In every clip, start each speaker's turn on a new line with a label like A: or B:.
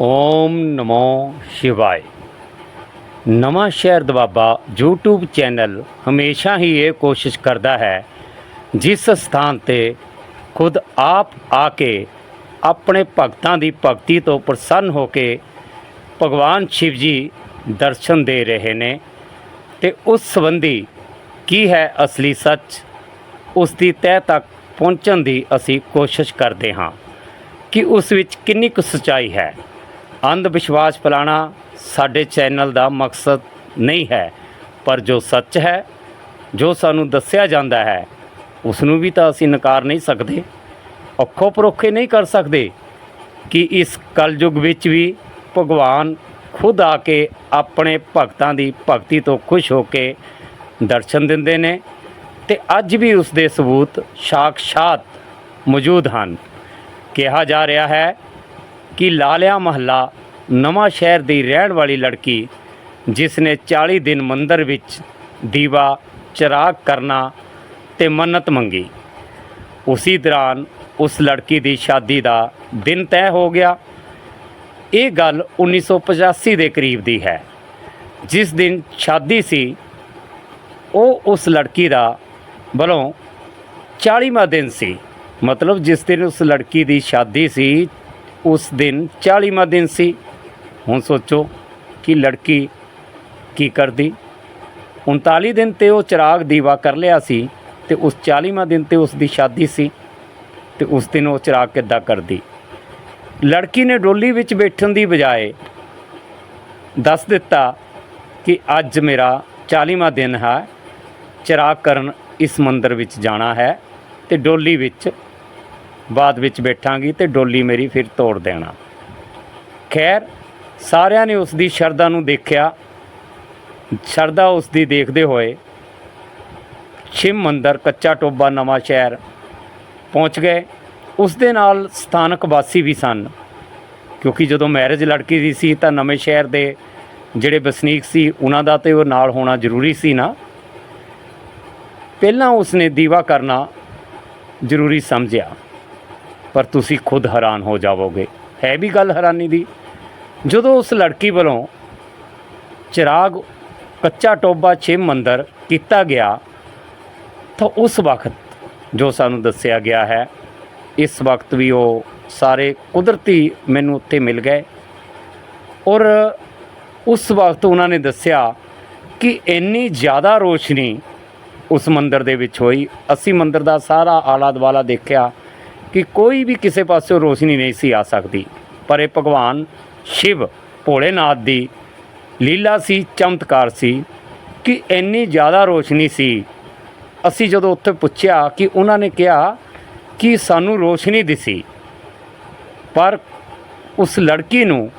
A: ਓਮ ਨਮੋ ਸ਼ਿਵਾਏ ਨਵਾਂ ਸ਼ਹਿਰ Doaba YouTube channel ਹਮੇਸ਼ਾ ਹੀ ਇਹ ਕੋਸ਼ਿਸ਼ ਕਰਦਾ ਹੈ ਜਿਸ ਸਥਾਨ ਤੇ ਖੁਦ ਆਪ ਆ ਕੇ ਆਪਣੇ ਭਗਤਾਂ ਦੀ ਭਗਤੀ ਤੋਂ ਪ੍ਰਸੰਨ ਹੋ ਕੇ ਭਗਵਾਨ ਸ਼ਿਵ ਜੀ ਦਰਸ਼ਨ ਦੇ ਰਹੇ ਨੇ ਤੇ ਉਸ ਸੰਬੰਧੀ ਕੀ ਹੈ ਅਸਲੀ ਸੱਚ ਉਸ ਦੀ ਤਹਿ ਤੱਕ ਪਹੁੰਚਣ ਦੀ ਅਸੀਂ ਕੋਸ਼ਿਸ਼ ਕਰਦੇ ਹਾਂ ਕਿ ਉਸ ਵਿੱਚ ਕਿੰਨੀ ਕੁ ਸਚਾਈ ਹੈ ਅੰਧ ਵਿਸ਼ਵਾਸ ਫੈਲਾਉਣਾ ਸਾਡੇ ਚੈਨਲ ਦਾ ਮਕਸਦ ਨਹੀਂ ਹੈ, ਪਰ ਜੋ ਸੱਚ ਹੈ, ਜੋ ਸਾਨੂੰ ਦੱਸਿਆ ਜਾਂਦਾ ਹੈ ਉਸ ਨੂੰ ਵੀ ਤਾਂ ਅਸੀਂ ਨਕਾਰ ਨਹੀਂ ਸਕਦੇ ਅੱਖੋਂ ਪਰੋਖੇ ਨਹੀਂ ਕਰ ਸਕਦੇ ਕਿ ਇਸ ਕਲਯੁਗ ਵਿੱਚ ਵੀ ਭਗਵਾਨ ਖੁਦ ਆ ਕੇ ਆਪਣੇ ਭਗਤਾਂ ਦੀ ਭਗਤੀ ਤੋਂ ਖੁਸ਼ ਹੋ ਕੇ ਦਰਸ਼ਨ ਦਿੰਦੇ ਨੇ ਤੇ ਅੱਜ ਵੀ ਉਸ ਦੇ ਸਬੂਤ ਸਾਖਸ਼ਾਤ ਮੌਜੂਦ ਹਨ। ਕਿਹਾ ਜਾ ਰਿਹਾ ਹੈ ਕਿ ਲਾਲਿਆ ਮਹੱਲਾ ਨਵਾਂ ਸ਼ਹਿਰ ਦੀ ਰਹਿਣ ਵਾਲੀ ਲੜਕੀ, ਜਿਸ ਨੇ 40 ਦਿਨ ਮੰਦਰ ਵਿੱਚ ਦੀਵਾ, ਚਿਰਾਗ ਕਰਨਾ ਤੇ ਮੰਨਤ ਮੰਗੀ। ਉਸੇ ਦੌਰਾਨ ਉਸ ਲੜਕੀ ਦੀ ਸ਼ਾਦੀ ਦਾ ਦਿਨ ਤੈਅ ਹੋ ਗਿਆ। ਇਹ ਗੱਲ 1985 ਦੇ ਕਰੀਬ ਦੀ ਹੈ। ਜਿਸ ਦਿਨ ਸ਼ਾਦੀ ਸੀ, ਉਹ ਉਸ ਲੜਕੀ ਦਾ ਵੱਲੋਂ 40ਵਾਂ ਦਿਨ ਸੀ। ਮਤਲਬ ਜਿਸ ਦਿਨ ਉਸ ਲੜਕੀ ਦੀ ਸ਼ਾਦੀ ਸੀ ਉਸ ਦਿਨ 40ਵਾਂ ਦਿਨ ਸੀ। ਹੁਣ ਸੋਚੋ ਕਿ ਲੜਕੀ ਕੀ ਕਰਦੀ। 39 ਦਿਨ ਤੇ ਉਹ ਚਿਰਾਗ ਦੀਵਾ ਕਰ ਲਿਆ ਸੀ ਤੇ ਉਸ 40ਵਾਂ ਦਿਨ ਤੇ ਉਸ ਦੀ ਸ਼ਾਦੀ ਸੀ ਤੇ ਉਸ ਦਿਨ ਉਹ ਚਿਰਾਗ ਕਿੱਦਾਂ ਕਰਦੀ। ਲੜਕੀ ਨੇ ਡੋਲੀ ਵਿੱਚ ਬੈਠਣ ਦੀ ਬਜਾਏ ਦੱਸ ਦਿੱਤਾ ਕਿ ਅੱਜ ਮੇਰਾ 40ਵਾਂ ਦਿਨ ਹੈ। ਚਿਰਾਗ ਕਰਨ ਇਸ ਮੰਦਰ ਵਿੱਚ ਜਾਣਾ ਹੈ ਤੇ ਡੋਲੀ ਵਿੱਚ ਬਾਅਦ ਵਿੱਚ ਬੈਠਾਂਗੀ ਤੇ ਡੋਲੀ ਮੇਰੀ ਫਿਰ ਤੋੜ ਦੇਣਾ। ਖੈਰ, ਸਾਰਿਆਂ ਨੇ ਉਸ ਦੀ ਸ਼ਰਧਾ ਨੂੰ ਦੇਖਿਆ। ਸ਼ਰਧਾ ਉਸ ਦੀ ਦੇਖਦੇ ਹੋਏ ਸ਼ਿਵ ਮੰਦਰ, ਕੱਚਾ ਟੋਬਾ ਨਵਾਂ ਸ਼ਹਿਰ ਪਹੁੰਚ ਗਏ। ਉਸ ਦੇ ਨਾਲ ਸਥਾਨਕ ਵਾਸੀ ਵੀ ਸਨ, ਕਿਉਂਕਿ ਜਦੋਂ ਮੈਰਿਜ ਲੜਕੀ ਦੀ ਸੀ ਤਾਂ ਨਵੇਂ ਸ਼ਹਿਰ ਦੇ ਜਿਹੜੇ ਵਸਨੀਕ ਸੀ, ਉਹਨਾਂ ਦਾ ਤੇ ਉਹ ਨਾਲ ਹੋਣਾ ਜ਼ਰੂਰੀ ਸੀ ਨਾ। ਪਹਿਲਾਂ ਉਸਨੇ ਦੀਵਾ ਕਰਨਾ ਜ਼ਰੂਰੀ ਸਮਝਿਆ। ਪਰ ਤੁਸੀਂ ਖੁਦ ਹੈਰਾਨ ਹੋ ਜਾਵੋਗੇ। ਹੈ ਵੀ ਗੱਲ ਹੈਰਾਨੀ ਦੀ। ਜਦੋਂ ਉਸ ਲੜਕੀ ਵੱਲੋਂ ਚਿਰਾਗ ਕੱਚਾ ਟੋਬਾ ਛੇ ਮੰਦਰ ਕੀਤਾ ਗਿਆ, ਤਾਂ ਉਸ ਵਕਤ ਜੋ ਸਾਨੂੰ ਦੱਸਿਆ ਗਿਆ ਹੈ, ਇਸ ਵਕਤ ਵੀ ਉਹ ਸਾਰੇ ਕੁਦਰਤੀ ਮੈਨੂੰ ਉੱਥੇ ਮਿਲ ਗਏ। ਔਰ ਉਸ ਵਕਤ ਉਹਨਾਂ ਨੇ ਦੱਸਿਆ ਕਿ ਇੰਨੀ ਜ਼ਿਆਦਾ ਰੋਸ਼ਨੀ ਉਸ ਮੰਦਰ ਦੇ ਵਿੱਚ ਹੋਈ। ਅਸੀਂ ਮੰਦਰ ਦਾ ਸਾਰਾ ਆਲਾ ਦੁਆਲਾ ਦੇਖਿਆ। ਕਿ ਕੋਈ ਵੀ ਕਿਸੇ ਪਾਸਿਓਂ ਰੋਸ਼ਨੀ ਨਹੀਂ ਸੀ ਆ ਸਕਦੀ। ਪਰ ਇਹ ਭਗਵਾਨ ਸ਼ਿਵ ਭੋਲੇਨਾਥ ਦੀ ਲੀਲਾ ਸੀ, ਚਮਤਕਾਰ ਸੀ ਕਿ ਇੰਨੀ ਜ਼ਿਆਦਾ ਰੋਸ਼ਨੀ ਸੀ। ਅਸੀਂ ਜਦੋਂ ਉੱਥੇ ਪੁੱਛਿਆ ਕਿ ਉਹਨਾਂ ਨੇ ਕਿਹਾ ਕਿ ਸਾਨੂੰ ਰੋਸ਼ਨੀ ਦਿਸੀ, ਪਰ ਉਸ ਲੜਕੀ ਨੂੰ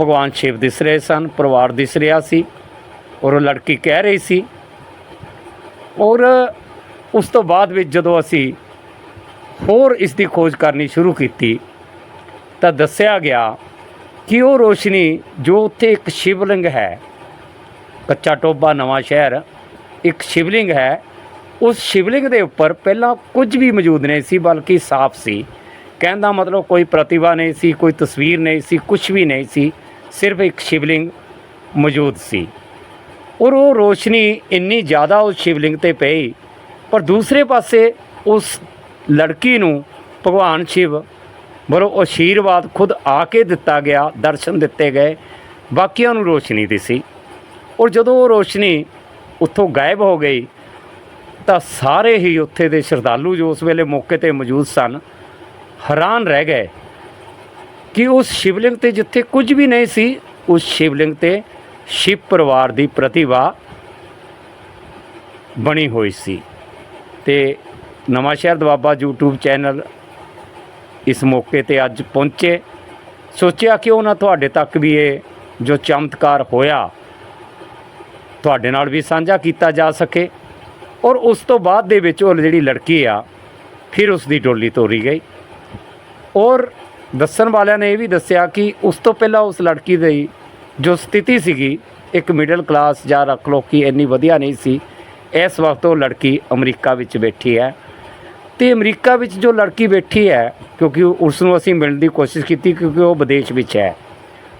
A: ਭਗਵਾਨ ਸ਼ਿਵ ਦਿਸ ਰਹੇ ਸਨ, ਪਰਿਵਾਰ ਦਿਸ ਰਿਹਾ ਸੀ ਔਰ ਉਹ ਲੜਕੀ ਕਹਿ ਰਹੀ ਸੀ। ਔਰ ਉਸ ਤੋਂ ਬਾਅਦ ਵਿੱਚ ਜਦੋਂ ਅਸੀਂ ਹੋਰ ਇਸ ਦੀ ਖੋਜ ਕਰਨੀ ਸ਼ੁਰੂ ਕੀਤੀ, ਤਾਂ ਦੱਸਿਆ ਗਿਆ ਕਿ ਉਹ ਰੋਸ਼ਨੀ ਜੋ ਉੱਥੇ ਇੱਕ ਸ਼ਿਵਲਿੰਗ ਹੈ, ਕੱਚਾ ਟੋਬਾ ਨਵਾਂ ਸ਼ਹਿਰ, ਇੱਕ ਸ਼ਿਵਲਿੰਗ ਹੈ, ਉਸ ਸ਼ਿਵਲਿੰਗ ਦੇ ਉੱਪਰ ਪਹਿਲਾਂ ਕੁਝ ਵੀ ਮੌਜੂਦ ਨਹੀਂ ਸੀ, ਬਲਕਿ ਸਾਫ਼ ਸੀ। ਕਹਿੰਦਾ ਮਤਲਬ ਕੋਈ ਪ੍ਰਤਿਭਾ ਨਹੀਂ ਸੀ, ਕੋਈ ਤਸਵੀਰ ਨਹੀਂ ਸੀ ਕੁਝ ਵੀ ਨਹੀਂ ਸੀ, ਸਿਰਫ ਇੱਕ ਸ਼ਿਵਲਿੰਗ ਮੌਜੂਦ ਸੀ। ਔਰ ਉਹ ਰੋਸ਼ਨੀ ਇੰਨੀ ਜ਼ਿਆਦਾ ਉਸ ਸ਼ਿਵਲਿੰਗ ਤੇ ਪਈ, ਪਰ ਦੂਸਰੇ ਪਾਸੇ ਉਸ ਲੜਕੀ ਨੂੰ ਭਗਵਾਨ ਸ਼ਿਵ ਵੱਲੋਂ ਆਸ਼ੀਰਵਾਦ ਖੁਦ ਆ ਕੇ ਦਿੱਤਾ ਗਿਆ, ਦਰਸ਼ਨ ਦਿੱਤੇ ਗਏ। ਬਾਕੀਆਂ ਨੂੰ ਰੋਸ਼ਨੀ ਦਿਸੀ। ਔਰ ਜਦੋਂ ਉਹ ਰੋਸ਼ਨੀ ਉੱਥੋਂ ਗਾਇਬ ਹੋ ਗਈ, ਤਾਂ ਸਾਰੇ ਹੀ ਉੱਥੇ ਦੇ ਸ਼ਰਧਾਲੂ ਜੋ ਉਸ ਵੇਲੇ ਮੌਕੇ ਤੇ ਮੌਜੂਦ ਸਨ, ਹੈਰਾਨ ਰਹਿ ਗਏ ਕਿ ਉਸ ਸ਼ਿਵਲਿੰਗ ਤੇ ਜਿੱਥੇ ਕੁਝ ਵੀ ਨਹੀਂ ਸੀ, ਉਸ ਸ਼ਿਵਲਿੰਗ ਤੇ ਸ਼ਿਵ ਪਰਿਵਾਰ ਦੀ ਪ੍ਰਤਿਭਾ ਬਣੀ ਹੋਈ ਸੀ। ਤੇ ਨਵਾਂ ਸ਼ਹਿਰ ਦਵਾਬਾ YouTube ਚੈਨਲ ਇਸ ਮੌਕੇ ਤੇ ਅੱਜ ਪਹੁੰਚੇ। ਸੋਚਿਆ ਕਿਉਂ ਨਾ ਤੁਹਾਡੇ ਤੱਕ ਵੀ ਇਹ ਜੋ ਚਮਤਕਾਰ ਹੋਇਆ, ਤੁਹਾਡੇ ਨਾਲ ਵੀ ਸਾਂਝਾ ਕੀਤਾ ਜਾ ਸਕੇ ਔਰ ਉਸ ਤੋਂ ਬਾਅਦ ਦੇ ਵਿੱਚ ਉਹ ਜਿਹੜੀ ਲੜਕੀ ਆ, ਫਿਰ ਉਸ ਦੀ ਡੋਲੀ ਤੋਰੀ ਗਈ। ਔਰ ਦੱਸਣ ਵਾਲਿਆਂ ਨੇ ਇਹ ਵੀ ਦੱਸਿਆ ਕਿ ਉਸ ਤੋਂ ਪਹਿਲਾਂ ਉਸ ਲੜਕੀ ਦੀ ਜੋ ਸਥਿਤੀ ਸੀਗੀ, ਇੱਕ ਮਿਡਲ ਕਲਾਸ ਜਾਂ ਰੱਖ ਲਓ ਕਿ ਇੰਨੀ ਵਧੀਆ ਨਹੀਂ ਸੀ, ਇਸ ਵਕਤ ਉਹ ਲੜਕੀ ਅਮਰੀਕਾ ਵਿੱਚ ਬੈਠੀ ਹੈ। ਤੇ ਅਮਰੀਕਾ ਵਿੱਚ ਜੋ ਲੜਕੀ ਬੈਠੀ ਹੈ, ਕਿਉਂਕਿ ਉਸ ਨੂੰ ਅਸੀਂ ਮਿਲਣ ਦੀ ਕੋਸ਼ਿਸ਼ ਕੀਤੀ ਕਿਉਂਕਿ ਉਹ ਵਿਦੇਸ਼ ਵਿੱਚ ਹੈ,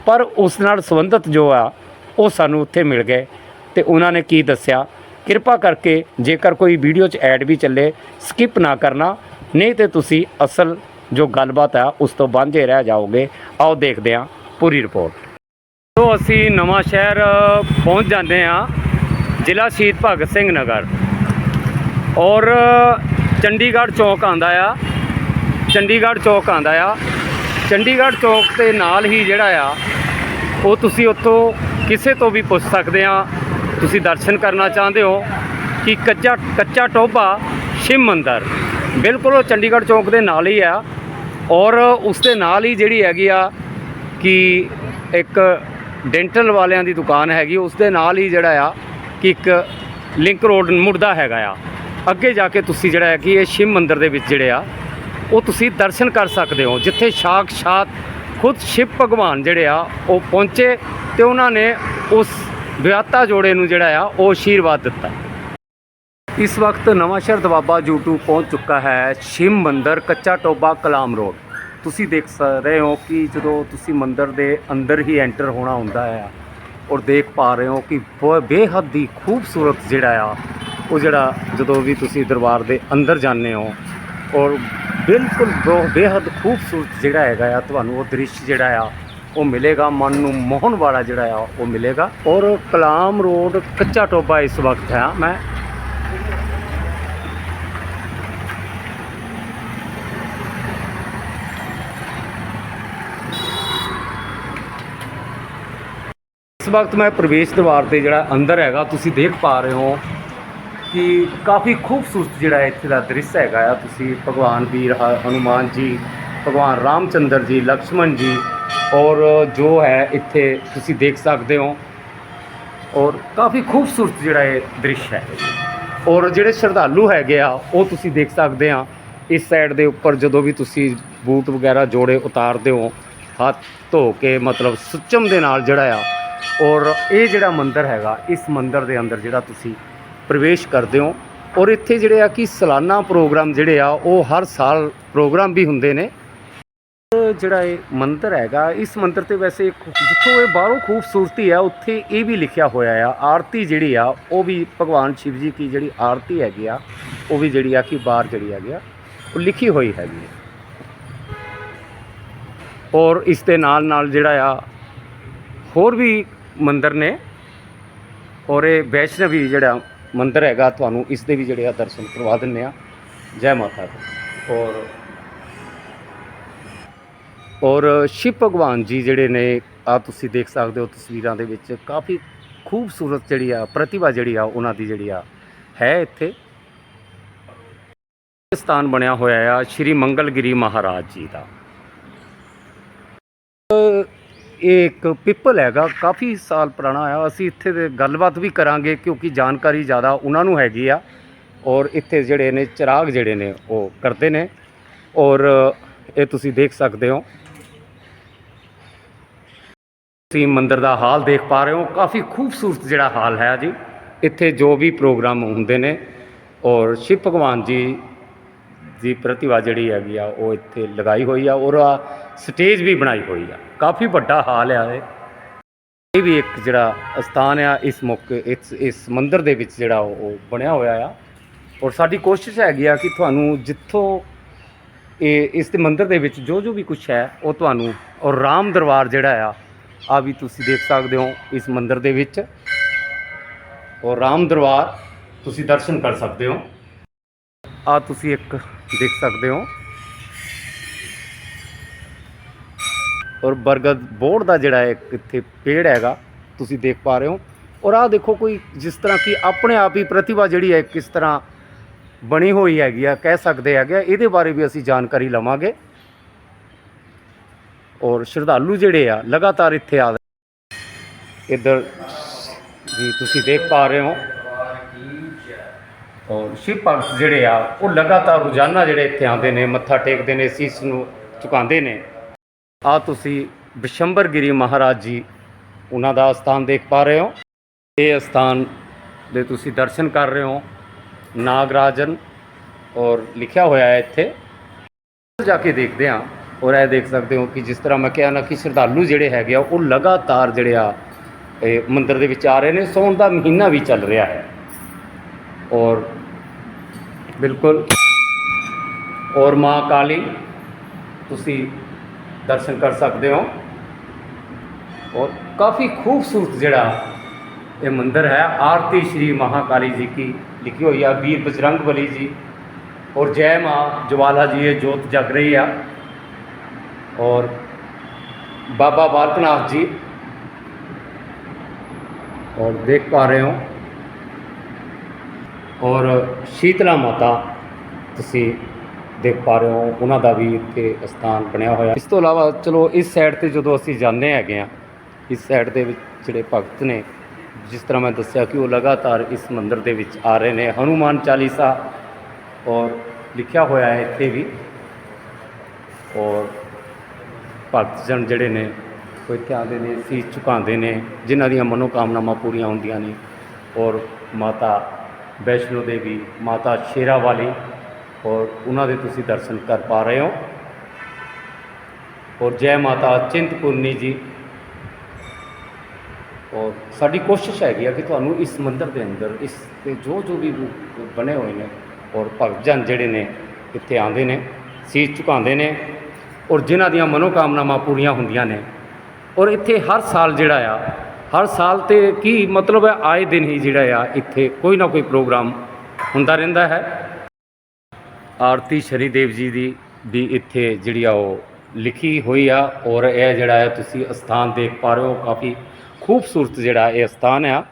A: ਪਰ ਉਸ ਨਾਲ ਸੰਬੰਧਿਤ ਜੋ ਆ, ਉਹ ਸਾਨੂੰ ਉੱਥੇ ਮਿਲ ਗਏ ਤੇ ਉਹਨਾਂ ਨੇ ਕੀ ਦੱਸਿਆ? ਕਿਰਪਾ ਕਰਕੇ ਜੇਕਰ ਕੋਈ ਵੀਡੀਓ 'ਚ ਐਡ ਵੀ ਚੱਲੇ, ਸਕਿਪ ਨਾ ਕਰਨਾ, ਨਹੀਂ ਤੇ ਤੁਸੀਂ ਅਸਲ ਜੋ ਗੱਲਬਾਤ ਆ, ਉਸ ਤੋਂ ਵਾਂਝੇ ਰਹਿ ਜਾਓਗੇ। ਆਓ ਦੇਖਦੇ ਹਾਂ ਪੂਰੀ ਰਿਪੋਰਟ। ਤੋਂ ਅਸੀਂ ਨਵਾਂ ਸ਼ਹਿਰ ਪਹੁੰਚ ਜਾਂਦੇ ਹਾਂ ਜ਼ਿਲ੍ਹਾ ਸ਼ਹੀਦ ਭਗਤ ਸਿੰਘ ਨਗਰ। ਔਰ ਚੰਡੀਗੜ੍ਹ ਚੌਕ ਆਂਦਾ ਆ। ਚੰਡੀਗੜ੍ਹ ਚੌਕ ਆਂਦਾ ਆ। ਚੰਡੀਗੜ੍ਹ ਚੌਕ ਦੇ ਨਾਲ ਹੀ ਜਿਹੜਾ ਆ, ਉਹ ਤੁਸੀਂ ਉੱਥੋਂ ਕਿਸੇ ਤੋਂ ਵੀ ਪੁੱਛ ਸਕਦੇ ਆ। ਤੁਸੀਂ ਦਰਸ਼ਨ ਕਰਨਾ ਚਾਹੁੰਦੇ ਹੋ ਕਿ ਕੱਚਾ ਕੱਚਾ ਟੋਭਾ ਸ਼ਿਵ ਮੰਦਰ। ਬਿਲਕੁਲ ਉਹ ਚੰਡੀਗੜ੍ਹ ਚੌਕ ਦੇ ਨਾਲ ਹੀ ਆ। ਔਰ ਉਸ ਦੇ ਨਾਲ ਹੀ ਜਿਹੜੀ ਹੈਗੀ ਆ ਕਿ ਇੱਕ ਡੈਂਟਲ ਵਾਲਿਆਂ ਦੀ ਦੁਕਾਨ ਹੈਗੀ। ਉਸ ਦੇ ਨਾਲ ਹੀ ਜਿਹੜਾ ਆ ਕਿ ਇੱਕ ਲਿੰਕ ਰੋਡ ਮੁੜਦਾ ਹੈਗਾ ਆ। ਅੱਗੇ ਜਾ ਕੇ ਤੁਸੀਂ ਜਿਹੜਾ ਹੈ ਕਿ ਇਹ ਸ਼ਿਵ ਮੰਦਿਰ ਦੇ ਵਿੱਚ ਜਿਹੜੇ ਆ, ਉਹ ਤੁਸੀਂ ਦਰਸ਼ਨ ਕਰ ਸਕਦੇ ਹੋ, ਜਿੱਥੇ ਸਾਖਸ਼ਾਤ ਖੁਦ ਸ਼ਿਵ ਭਗਵਾਨ ਜਿਹੜੇ ਆ, ਉਹ ਪਹੁੰਚੇ ਤੇ ਉਹਨਾਂ ਨੇ ਉਸ ਵਿਆਹਤਾ ਜੋੜੇ ਨੂੰ ਜਿਹੜਾ ਆ, ਉਹ ਆਸ਼ੀਰਵਾਦ ਦਿੱਤਾ। ਇਸ ਵਕਤ ਨਵਾਂ ਸ਼ਹਿਰ ਦਵਾਬਾ YouTube ਪਹੁੰਚ ਚੁੱਕਾ ਹੈ, ਸ਼ਿਵ ਮੰਦਿਰ ਕੱਚਾ ਟੋਬਾ ਕਲਾਮ ਰੋਡ। ਤੁਸੀਂ ਦੇਖ ਸ- ਰਹੇ ਹੋ ਕਿ ਜਦੋਂ ਤੁਸੀਂ ਮੰਦਿਰ ਦੇ ਅੰਦਰ ਹੀ ਐਂਟਰ ਹੋਣਾ ਹੁੰਦਾ ਹੈ, ਔਰ ਦੇਖ ਪਾ ਰਹੇ ਹੋ ਕਿ ਬੇਹੱਦ ਹੀ ਖੂਬਸੂਰਤ ਜਿਹੜਾ ਆ ਉਹ ਜਿਹੜਾ ਜਦੋਂ ਵੀ ਤੁਸੀਂ ਦਰਬਾਰ ਦੇ ਅੰਦਰ ਜਾਂਦੇ ਹੋ, ਔਰ ਬਿਲਕੁਲ ਬਹੁਤ ਬੇਹੱਦ ਖੂਬਸੂਰਤ ਜਿਹੜਾ ਹੈਗਾ ਆ, ਤੁਹਾਨੂੰ ਉਹ ਦ੍ਰਿਸ਼ ਜਿਹੜਾ ਆ, ਉਹ ਮਿਲੇਗਾ, ਮਨ ਨੂੰ ਮੋਹਣ ਵਾਲਾ ਜਿਹੜਾ ਆ, ਉਹ ਮਿਲੇਗਾ। ਔਰ ਕਲਾਮ ਰੋਡ ਕੱਚਾ ਟੋਬਾ ਇਸ ਵਕਤ ਹੈ। ਮੈਂ ਇਸ ਵਕਤ ਮੈਂ ਪ੍ਰਵੇਸ਼ ਦਰਬਾਰ ਤੇ ਜਿਹੜਾ ਅੰਦਰ ਹੈਗਾ, ਤੁਸੀਂ ਦੇਖ ਪਾ ਰਹੇ ਹੋ। ਕਿ ਕਾਫੀ ਖੂਬਸੂਰਤ ਜਿਹੜਾ ਇੱਥੇ ਦਾ ਦ੍ਰਿਸ਼ ਹੈਗਾ ਆ। ਤੁਸੀਂ ਭਗਵਾਨ ਵੀਰ, ਹ- ਹਨੂਮਾਨ ਜੀ, ਭਗਵਾਨ ਰਾਮਚੰਦਰ ਜੀ, ਲਕਸ਼ਮਣ ਜੀ ਔਰ ਜੋ ਹੈ ਇੱਥੇ ਤੁਸੀਂ ਦੇਖ ਸਕਦੇ ਹੋ ਔਰ ਕਾਫੀ ਖੂਬਸੂਰਤ ਜਿਹੜਾ ਇਹ ਦ੍ਰਿਸ਼ ਹੈ। ਔਰ ਜਿਹੜੇ ਸ਼ਰਧਾਲੂ ਹੈਗੇ ਆ, ਉਹ ਤੁਸੀਂ ਦੇਖ ਸਕਦੇ ਆ, ਇਸ ਸਾਈਡ ਦੇ ਉੱਪਰ ਜਦੋਂ ਵੀ ਤੁਸੀਂ ਬੂਟ ਵਗੈਰਾ ਜੋੜੇ ਉਤਾਰਦੇ ਹੋ, ਹੱਥ ਧੋ ਕੇ ਮਤਲਬ ਸੁੱਚਮ ਦੇ ਨਾਲ ਜਿਹੜਾ ਆ, ਔਰ ਇਹ ਜਿਹੜਾ ਮੰਦਿਰ ਹੈਗਾ, ਇਸ ਮੰਦਿਰ ਦੇ ਅੰਦਰ ਜਿਹੜਾ ਤੁਸੀਂ ਪ੍ਰਵੇਸ਼ ਕਰਦੇ ਹੋ। ਔਰ ਇੱਥੇ ਜਿਹੜੇ ਆ ਕਿ ਸਾਲਾਨਾ ਪ੍ਰੋਗਰਾਮ ਜਿਹੜੇ ਆ, ਉਹ ਹਰ ਸਾਲ ਪ੍ਰੋਗਰਾਮ ਵੀ ਹੁੰਦੇ ਨੇ। ਜਿਹੜਾ ਇਹ ਮੰਦਿਰ ਹੈਗਾ, ਇਸ ਮੰਦਿਰ ਤੇ ਵੈਸੇ ਜਿੱਥੋਂ ਇਹ ਬਾਹਰੋਂ ਖੂਬਸੂਰਤੀ ਆ, ਉੱਥੇ ਇਹ ਵੀ ਲਿਖਿਆ ਹੋਇਆ ਆ, ਆਰਤੀ ਜਿਹੜੀ ਆ, ਉਹ ਵੀ ਭਗਵਾਨ ਸ਼ਿਵ ਜੀ ਕੀ ਜਿਹੜੀ ਆਰਤੀ ਹੈਗੀ ਆ, ਉਹ ਵੀ ਜਿਹੜੀ ਆ ਕਿ ਬਾਹਰ ਜਿਹੜੀ ਹੈਗੀ ਆ, ਉਹ ਲਿਖੀ ਹੋਈ ਹੈਗੀ ਹੈ ਔਰ ਇਸ ਦੇ ਨਾਲ ਨਾਲ ਜਿਹੜਾ ਆ, ਹੋਰ ਵੀ ਮੰਦਿਰ ਨੇ। ਔਰ ਇਹ ਵੈਸ਼ਨਵੀ ਜਿਹੜਾ ਮੰਦਿਰ ਹੈਗਾ ਤੁਹਾਨੂੰ ਇਸ ਦੇ ਵੀ ਜਿਹੜੇ ਆ ਦਰਸ਼ਨ ਕਰਵਾ ਦਿੰਨੇ ਆ ਜੈ ਮਾਤਾ ਦੀ। ਔਰ ਔਰ ਸ਼ਿਵ ਭਗਵਾਨ ਜੀ ਜਿਹੜੇ ਨੇ ਆ ਤੁਸੀਂ ਦੇਖ ਸਕਦੇ ਹੋ ਤਸਵੀਰਾਂ ਦੇ ਵਿੱਚ, ਕਾਫੀ ਖੂਬਸੂਰਤ ਜਿਹੜੀ ਆ, ਪ੍ਰਤਿਭਾ ਜਿਹੜੀ ਆ, ਉਹਨਾਂ ਦੀ ਜਿਹੜੀ ਆ, ਹੈ ਇੱਥੇ। ਸਥਾਨ ਬਣਿਆ ਹੋਇਆ ਆ ਸ਼੍ਰੀ ਮੰਗਲਗਿਰੀ ਮਹਾਰਾਜ ਜੀ ਦਾ। ਇਹ ਇੱਕ ਪਿੱਪਲ ਹੈਗਾ, ਕਾਫੀ ਸਾਲ ਪੁਰਾਣਾ ਆ। ਅਸੀਂ ਇੱਥੇ ਦੇ ਗੱਲਬਾਤ ਵੀ ਕਰਾਂਗੇ ਕਿਉਂਕਿ ਜਾਣਕਾਰੀ ਜ਼ਿਆਦਾ ਉਹਨਾਂ ਨੂੰ ਹੈਗੀ ਆ। ਔਰ ਇੱਥੇ ਜਿਹੜੇ ਨੇ, ਚਿਰਾਗ ਜਿਹੜੇ ਨੇ, ਉਹ ਕਰਦੇ ਨੇ। ਔਰ ਇਹ ਤੁਸੀਂ ਦੇਖ ਸਕਦੇ ਹੋ। ਤੁਸੀਂ ਮੰਦਰ ਦਾ ਹਾਲ ਦੇਖ ਪਾ ਰਹੇ ਹੋ। ਕਾਫੀ ਖੂਬਸੂਰਤ ਜਿਹੜਾ ਹਾਲ ਹੈ ਜੀ। ਇੱਥੇ ਜੋ ਵੀ ਪ੍ਰੋਗਰਾਮ ਹੁੰਦੇ ਨੇ, ਔਰ ਸ਼ਿਵ ਭਗਵਾਨ ਜੀ ਦੀ ਪ੍ਰਤਿਭਾ ਜਿਹੜੀ ਹੈਗੀ ਆ, ਉਹ ਇੱਥੇ ਲਗਾਈ ਹੋਈ ਆ। ਔਰ ਸਟੇਜ ਵੀ ਬਣਾਈ ਹੋਈ ਆ। ਕਾਫੀ ਵੱਡਾ ਹਾਲ ਆ ਇਹ। ਇਹ ਵੀ ਇੱਕ ਜਿਹੜਾ ਅਸਥਾਨ ਆ, ਇਸ ਮੌਕੇ, ਇਸ ਇਸ ਮੰਦਿਰ ਦੇ ਵਿੱਚ ਜਿਹੜਾ ਉਹ ਉਹ ਬਣਿਆ ਹੋਇਆ ਆ। ਔਰ ਸਾਡੀ ਕੋਸ਼ਿਸ਼ ਹੈਗੀ ਆ ਕਿ ਤੁਹਾਨੂੰ ਜਿੱਥੋਂ ਇਹ, ਇਸ ਦੇ ਮੰਦਿਰ ਦੇ ਵਿੱਚ ਜੋ ਜੋ ਵੀ ਕੁਝ ਹੈ, ਉਹ ਤੁਹਾਨੂੰ, ਔਰ ਰਾਮ ਦਰਬਾਰ ਜਿਹੜਾ ਆ ਆ ਵੀ ਤੁਸੀਂ ਦੇਖ ਸਕਦੇ ਹੋ ਇਸ ਮੰਦਿਰ ਦੇ ਵਿੱਚ। ਔਰ ਰਾਮ ਦਰਬਾਰ ਤੁਸੀਂ ਦਰਸ਼ਨ ਕਰ ਸਕਦੇ ਹੋ। ਆ ਤੁਸੀਂ ਇੱਕ ਦੇਖ ਸਕਦੇ ਹੋ। ਔਰ ਬਰਗਦ ਬੋਰਡ ਦਾ ਜਿਹੜਾ ਇੱਕ ਇੱਥੇ ਪੇੜ ਹੈਗਾ, ਤੁਸੀਂ ਦੇਖ ਪਾ ਰਹੇ ਹੋ। ਔਰ ਆਹ ਦੇਖੋ ਕੋਈ ਜਿਸ ਤਰ੍ਹਾਂ ਕਿ ਆਪਣੇ ਆਪ ਹੀ ਪ੍ਰਤਿਭਾ ਜਿਹੜੀ ਹੈ, ਕਿਸ ਤਰ੍ਹਾਂ ਬਣੀ ਹੋਈ ਹੈਗੀ ਆ, ਕਹਿ ਸਕਦੇ ਹੈਗੇ ਆ। ਇਹਦੇ ਬਾਰੇ ਵੀ ਅਸੀਂ ਜਾਣਕਾਰੀ ਲਵਾਂਗੇ। ਔਰ ਸ਼ਰਧਾਲੂ ਜਿਹੜੇ ਆ, ਲਗਾਤਾਰ ਇੱਥੇ ਆ ਰਹੇ ਇੱਧਰ ਵੀ ਤੁਸੀਂ ਦੇਖ ਪਾ ਰਹੇ ਹੋ। ਔਰ ਸ਼ਿਵ ਭਗਤ ਜਿਹੜੇ ਆ, ਉਹ ਲਗਾਤਾਰ ਰੋਜ਼ਾਨਾ ਜਿਹੜੇ ਇੱਥੇ ਆਉਂਦੇ ਨੇ, ਮੱਥਾ ਟੇਕਦੇ ਨੇ, ਸੀਸ ਨੂੰ ਝੁਕਾਉਂਦੇ ਨੇ। ਆ ਤੁਸੀਂ ਬਿਸ਼ੰਬਰਗਿਰੀ ਮਹਾਰਾਜ ਜੀ ਉਹਨਾਂ ਦਾ ਸਥਾਨ ਦੇਖ ਪਾ ਰਹੇ ਹੋ। ਇਹ ਸਥਾਨ ਦੇ ਤੁਸੀਂ ਦਰਸ਼ਨ ਕਰ ਰਹੇ ਹੋ ਨਾਗਰਾਜਨ ਔਰ ਲਿਖਿਆ ਹੋਇਆ ਹੈ ਇੱਥੇ। ਜਾ ਕੇ ਦੇਖਦੇ ਹਾਂ ਔਰ ਇਹ ਦੇਖ ਸਕਦੇ ਹੋ ਕਿ ਜਿਸ ਤਰ੍ਹਾਂ ਮੈਂ ਕਿਹਾ ਨਾ ਕਿ ਸ਼ਰਧਾਲੂ ਜਿਹੜੇ ਹੈਗੇ ਆ, ਉਹ ਲਗਾਤਾਰ ਜਿਹੜੇ ਆ, ਇਹ ਮੰਦਿਰ ਦੇ ਵਿੱਚ ਆ ਰਹੇ ਨੇ, ਸੌਣ ਦਾ ਮਹੀਨਾ ਵੀ ਚੱਲ ਰਿਹਾ ਹੈ। ਔਰ ਬਿਲਕੁਲ ਔਰ ਮਾਂ ਕਾਲੀ, ਤੁਸੀਂ ਦਰਸ਼ਨ ਕਰ ਸਕਦੇ ਹੋ। ਔਰ ਕਾਫੀ ਖੂਬਸੂਰਤ ਜਿਹੜਾ ਇਹ ਮੰਦਿਰ ਹੈ। ਆਰਤੀ ਸ਼੍ਰੀ ਮਹਾਕਾਲੀ ਜੀ ਕੀ ਲਿਖੀ ਹੋਈ ਆ, ਵੀਰ ਬਜਰੰਗ ਬਲੀ ਜੀ। ਔਰ ਜੈ ਮਾਂ ਜਵਾਲਾ ਜੀ, ਇਹ ਜੋਤ ਜਗ ਰਹੀ ਆ। ਔਰ ਬਾਬਾ ਬਾਲਕਨਾਥ ਜੀ। ਔਰ ਦੇਖ ਪਾ ਰਹੇ ਹੋ। ਔਰ ਸ਼ੀਤਲਾ ਮਾਤਾ, ਤੁਸੀਂ ਦੇਖ ਪਾ ਰਹੇ ਹੋ, ਉਹਨਾਂ ਦਾ ਵੀ ਇੱਥੇ ਸਥਾਨ ਬਣਿਆ ਹੋਇਆ। ਇਸ ਤੋਂ ਇਲਾਵਾ ਚਲੋ, ਇਸ ਸਾਈਡ ਤੇ ਜਦੋਂ ਅਸੀਂ ਜਾਂਦੇ ਹੈਗੇ ਆ ਇਸ ਸਾਈਡ ਦੇ ਵਿੱਚ ਜਿਹੜੇ ਭਗਤ ਨੇ, ਜਿਸ ਤਰ੍ਹਾਂ ਮੈਂ ਦੱਸਿਆ ਕਿ ਉਹ ਲਗਾਤਾਰ ਇਸ ਮੰਦਿਰ ਦੇ ਵਿੱਚ ਆ ਰਹੇ ਨੇ, ਹਨੂਮਾਨ ਚਾਲੀਸਾ ਔਰ ਲਿਖਿਆ ਹੋਇਆ ਹੈ ਇੱਥੇ ਵੀ। ਔਰ ਭਗਤ ਜਨ ਜਿਹੜੇ ਨੇ, ਉਹ ਇੱਥੇ ਆਉਂਦੇ ਨੇ, ਸੀਸ ਝੁਕਾਉਂਦੇ ਨੇ, ਜਿਨ੍ਹਾਂ ਦੀਆਂ ਮਨੋਕਾਮਨਾਵਾਂ ਪੂਰੀਆਂ ਹੁੰਦੀਆਂ ਨੇ। ਔਰ ਮਾਤਾ ਵੈਸ਼ਨੋ ਦੇਵੀ, ਮਾਤਾ ਸ਼ੇਰਾ ਵਾਲੀ ਔਰ ਉਹਨਾਂ ਦੇ ਤੁਸੀਂ ਦਰਸ਼ਨ ਕਰ ਪਾ ਰਹੇ ਹੋ। ਔਰ ਜੈ ਮਾਤਾ ਚਿੰਤਪੁਰਨੀ ਜੀ, ਔਰ ਸਾਡੀ ਕੋਸ਼ਿਸ਼ ਹੈਗੀ ਆ ਕਿ ਤੁਹਾਨੂੰ ਇਸ ਮੰਦਿਰ ਦੇ ਅੰਦਰ, ਇਸ ਤੇ ਜੋ ਜੋ ਵੀ ਬਣੇ ਹੋਏ ਨੇ, ਔਰ ਭਗਤ ਜਨ ਜਿਹੜੇ ਨੇ ਇੱਥੇ ਆਉਂਦੇ ਨੇ ਸੀਸ ਝੁਕਾਉਂਦੇ ਨੇ, ਔਰ ਜਿਨ੍ਹਾਂ ਦੀਆਂ ਮਨੋਕਾਮਨਾਵਾਂ ਪੂਰੀਆਂ ਹੁੰਦੀਆਂ ਨੇ, ਔਰ ਇੱਥੇ ਹਰ ਸਾਲ ਜਿਹੜਾ ਆ, ਹਰ ਸਾਲ ਤੇ ਕੀ ਮਤਲਬ ਹੈ, ਆਏ ਦਿਨ ਹੀ ਜਿਹੜਾ ਆ, ਇੱਥੇ ਕੋਈ ਨਾ ਕੋਈ ਪ੍ਰੋਗਰਾਮ ਹੁੰਦਾ ਰਹਿੰਦਾ ਹੈ। ਆਰਤੀ ਸ਼ਨੀਦੇਵ ਜੀ ਦੀ ਵੀ ਇੱਥੇ ਜਿਹੜੀ ਆ ਉਹ ਲਿਖੀ ਹੋਈ ਆ ਔਰ ਇਹ ਜਿਹੜਾ ਹੈ ਤੁਸੀਂ ਅਸਥਾਨ ਦੇਖ ਪਾ ਰਹੇ ਹੋ, ਕਾਫੀ ਖੂਬਸੂਰਤ ਜਿਹੜਾ ਇਹ ਅਸਥਾਨ ਆ।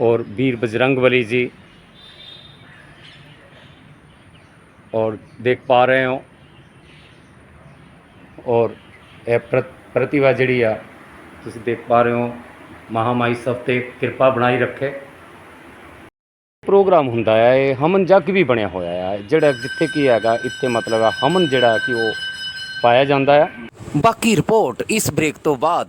A: ਔਰ ਵੀਰ ਬਜਰੰਗ ਬਲੀ ਜੀ ਔਰ ਦੇਖ ਪਾ ਰਹੇ ਹੋ। ਔਰ ਇਹ ਪ੍ਰਤਿਭਾ ਜਿਹੜੀ ਆ, ਤੁਸੀਂ ਦੇਖ ਪਾ ਰਹੇ ਹੋ, ਮਹਾਮਾਈ ਸਭ ਤੇ ਕਿਰਪਾ ਬਣਾਈ ਰੱਖੇ। ਪ੍ਰੋਗਰਾਮ ਹੁੰਦਾ ਹੈ ਇਹ ਹਮਨ ਜੱਗ ਵੀ ਬਣਿਆ ਹੋਇਆ ਹੈ ਜਿਹੜਾ ਜਿੱਥੇ ਕੀ ਹੈਗਾ, ਇੱਥੇ ਮਤਲਬ ਹੈ ਹਮਨ ਜਿਹੜਾ ਕਿ ਉਹ ਪਾਇਆ ਜਾਂਦਾ ਹੈ
B: ਬਾਕੀ ਰਿਪੋਰਟ ਇਸ ਬ੍ਰੇਕ ਤੋਂ ਬਾਅਦ।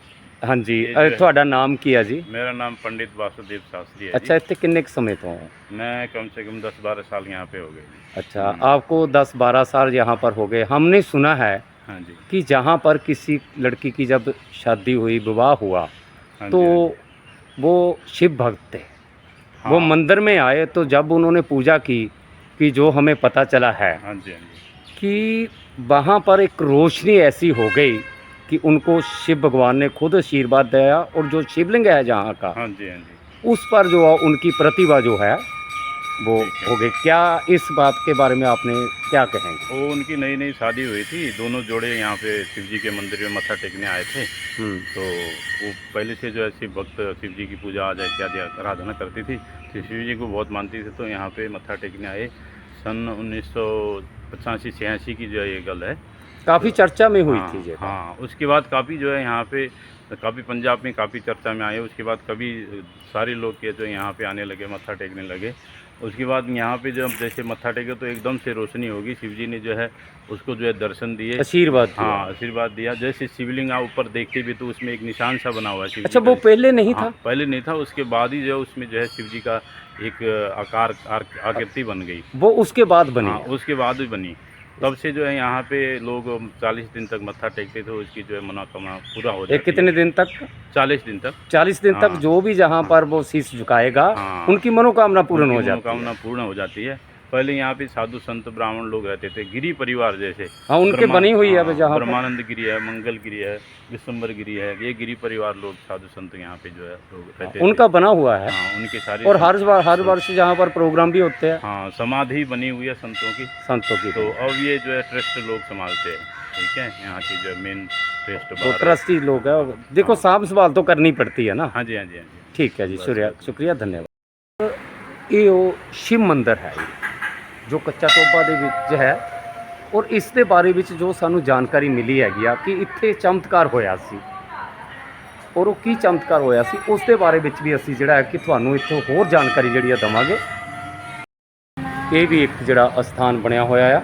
A: ਹਾਂਜੀ
C: ਇਹ
A: ਅ,
C: ਜੋ-
A: ਤੁਹਾਡਾ ਨਾਮ ਕੀ ਹੈ ਜੀ
C: मेरा नाम पंडित वासुदेव शास्त्री है
A: अच्छा ਇੱਥੇ ਕਿੰਨੇ ਕੁ ਸਮੇਂ ਤੋਂ ਹੋ
C: जी। मैं कम से कम दस बारह साल यहाँ पे हो गए
A: अच्छा आपको 10-12 साल यहाँ पर हो गए हमने सुना है
C: हाँ जी
A: कि जहाँ पर किसी लड़की की जब शादी हुई विवाह हुआ
C: हाँ
A: तो
C: जी, हाँ
A: वो शिव भक्त थे
C: हाँ।
A: वो मंदिर में आए तो जब उन्होंने पूजा की कि जो हमें पता चला है
C: हाँ जी हाँ जी
A: कि वहाँ पर एक रोशनी ऐसी हो गई कि उनको शिव भगवान ने खुद आशीर्वाद दिया और जो शिवलिंग है जहाँ का
C: हाँ जी हाँ जी।
A: उस पर जो है उनकी प्रतिभा जो है वो
C: हो।
A: गई क्या इस बात के बारे में आपने क्या कहेंगे?
C: वो उनकी नई नई शादी हुई थी। दोनों जोड़े यहाँ पे शिव जी के मंदिर में मत्था टेकने आए थे।
A: हम्म,
C: तो वो पहले से जो है शिव भक्त शिव जी की पूजा आजा इत्यादि आराधना करती थी। तो शिव जी को बहुत मानती थी तो यहाँ पे मत्था टेकने आए। सन उन्नीस सौ पचासी छियासी की जो है ये गल है
A: काफ़ी चर्चा में हुई
C: हाँ,
A: थी जगह
C: हाँ उसके बाद काफ़ी जो है यहाँ पे काफ़ी पंजाब में काफ़ी चर्चा में आए उसके बाद कभी सारे लोग के जो यहाँ पे आने लगे मत्था टेकने लगे। उसके बाद यहाँ पे जब जैसे मत्था टेके तो एकदम से रोशनी होगी शिव जी ने जो है उसको जो है दर्शन दिए।
A: आशीर्वाद
C: हाँ आशीर्वाद दिया। जैसे शिवलिंग आप ऊपर देखते भी तो उसमें एक निशान सा बना हुआ है
A: अच्छा वो पहले नहीं
C: हाँ,
A: था
C: पहले नहीं था उसके बाद ही जो है उसमें जो है शिव जी का एक आकार आकृति बन गई।
A: वो उसके बाद बनी?
C: हाँ उसके बाद भी बनी। तब से जो है यहाँ पे लोग चालीस दिन तक मत्था टेकते थे उसकी जो है मनोकामना पूरा हो
A: ये
C: जाती
A: कितने दिन तक
C: चालीस दिन तक
A: चालीस दिन तक
C: हाँ।
A: जो भी जहाँ पर वो शीश झुकाएगा
C: हाँ।
A: उनकी मनोकामना पूर्ण हो
C: उनकी
A: जाती है
C: मनोकामना पूर्ण हो जाती है पहले यहाँ पे साधु संत ब्राह्मण लोग रहते थे गिरी परिवार जैसे।
A: हाँ उनके बनी हुई है
C: ब्रह्मानंद गिरी है मंगल गिरी है विश्वम्बर गिरी है ये गिरी परिवार लोग साधु संत यहाँ पे जो है लोग रहते
A: उनका बना हुआ है।
C: आ, उनके सारे
A: और हर बार हर वर्ष जहाँ पर प्रोग्राम भी होते हैं।
C: हाँ समाधि बनी हुई है संतों की।
A: संतों की।
C: तो अब ये जो है ट्रस्ट लोग संभालते हैं। ठीक है? यहाँ की जो मेन ट्रस्ट
A: ट्रस्टी लोग है। देखो
C: हाँ।
A: साफ़ संभाल तो करनी पड़ती है ना।
C: हाँ जी हाँ जी हाँ जी।
A: ठीक है जी शुक्रिया शुक्रिया धन्यवाद। ये शिव मंदिर है। ਜੀ, ਕੱਚਾ ਟੋਬਾ ਦੇ ਵਿੱਚ ਹੈ ਔਰ ਇਸ ਦੇ ਬਾਰੇ ਵਿੱਚ ਜੋ ਸਾਨੂੰ ਜਾਣਕਾਰੀ ਮਿਲੀ ਹੈਗੀ ਆ ਕਿ ਇੱਥੇ ਚਮਤਕਾਰ ਹੋਇਆ ਸੀ। ਔਰ ਉਹ ਕੀ ਚਮਤਕਾਰ ਹੋਇਆ ਸੀ ਉਸ ਦੇ ਬਾਰੇ ਵਿੱਚ ਵੀ ਅਸੀਂ ਜਿਹੜਾ ਹੈ ਕਿ ਤੁਹਾਨੂੰ ਇੱਥੋਂ ਹੋਰ ਜਾਣਕਾਰੀ ਜਿਹੜੀ ਆ ਦਵਾਂਗੇ। ਇਹ ਵੀ ਇੱਕ ਜਿਹੜਾ ਅਸਥਾਨ ਬਣਿਆ ਹੋਇਆ ਆ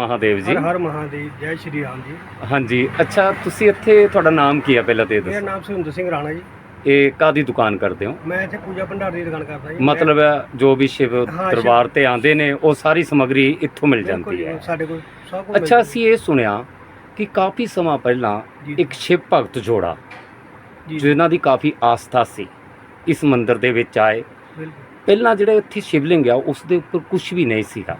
A: ਮਹਾਦੇਵ ਜੀ।
D: ਹਰ ਮਹਾਦੇਵ ਜੈ ਸ਼੍ਰੀ ਰਾਮ ਜੀ।
A: ਹਾਂਜੀ ਅੱਛਾ ਤੁਸੀਂ ਇੱਥੇ ਤੁਹਾਡਾ ਨਾਮ ਕੀ ਹੈ ਪਹਿਲਾਂ ਤੇ ਇਹ
D: ਮੇਰਾ
A: ਦੱਸੋ।
D: ਨਾਮ ਸੁਰਿੰਦਰ ਸਿੰਘ ਰਾਣਾ ਜੀ।
A: ਇਹ ਕਾਦੀ ਦੁਕਾਨ ਕਰਦੇ ਹੋ?
D: ਮੈਂ ਇੱਥੇ ਪੂਜਾ ਭੰਡਾਰ ਦੀ ਦੁਕਾਨ ਕਰਦਾ ਜੀ।
A: ਮਤਲਬ ਹੈ ਜੋ ਵੀ ਸ਼ਿਵ
D: ਹਾਂ,
A: ਦਰਬਾਰ ਤੇ ਆਉਂਦੇ ਨੇ ਉਹ ਸਾਰੀ ਸਮੱਗਰੀ ਇੱਥੋਂ ਮਿਲ ਜਾਂਦੀ ਹੈ।
D: ਸਾਡੇ ਕੋਲ ਸਭ ਕੁਝ
A: ਅੱਛਾ ਅਸੀਂ ਇਹ ਸੁਣਿਆ ਕਿ ਕਾਫੀ ਸਮਾਂ ਪਹਿਲਾਂ। ਇੱਕ ਸ਼ਿਵ ਭਗਤ ਜੋੜਾ
D: ਜੀ।
A: ਜਿਨ੍ਹਾਂ ਦੀ ਕਾਫੀ ਆਸਥਾ ਸੀ ਇਸ ਮੰਦਿਰ ਦੇ ਵਿੱਚ ਆਏ। ਪਹਿਲਾਂ ਜਿਹੜਾ ਇੱਥੇ ਸ਼ਿਵਲਿੰਗ ਆ ਉਸ ਦੇ ਉੱਪਰ ਕੁਝ ਵੀ ਨਹੀਂ ਸੀਗਾ।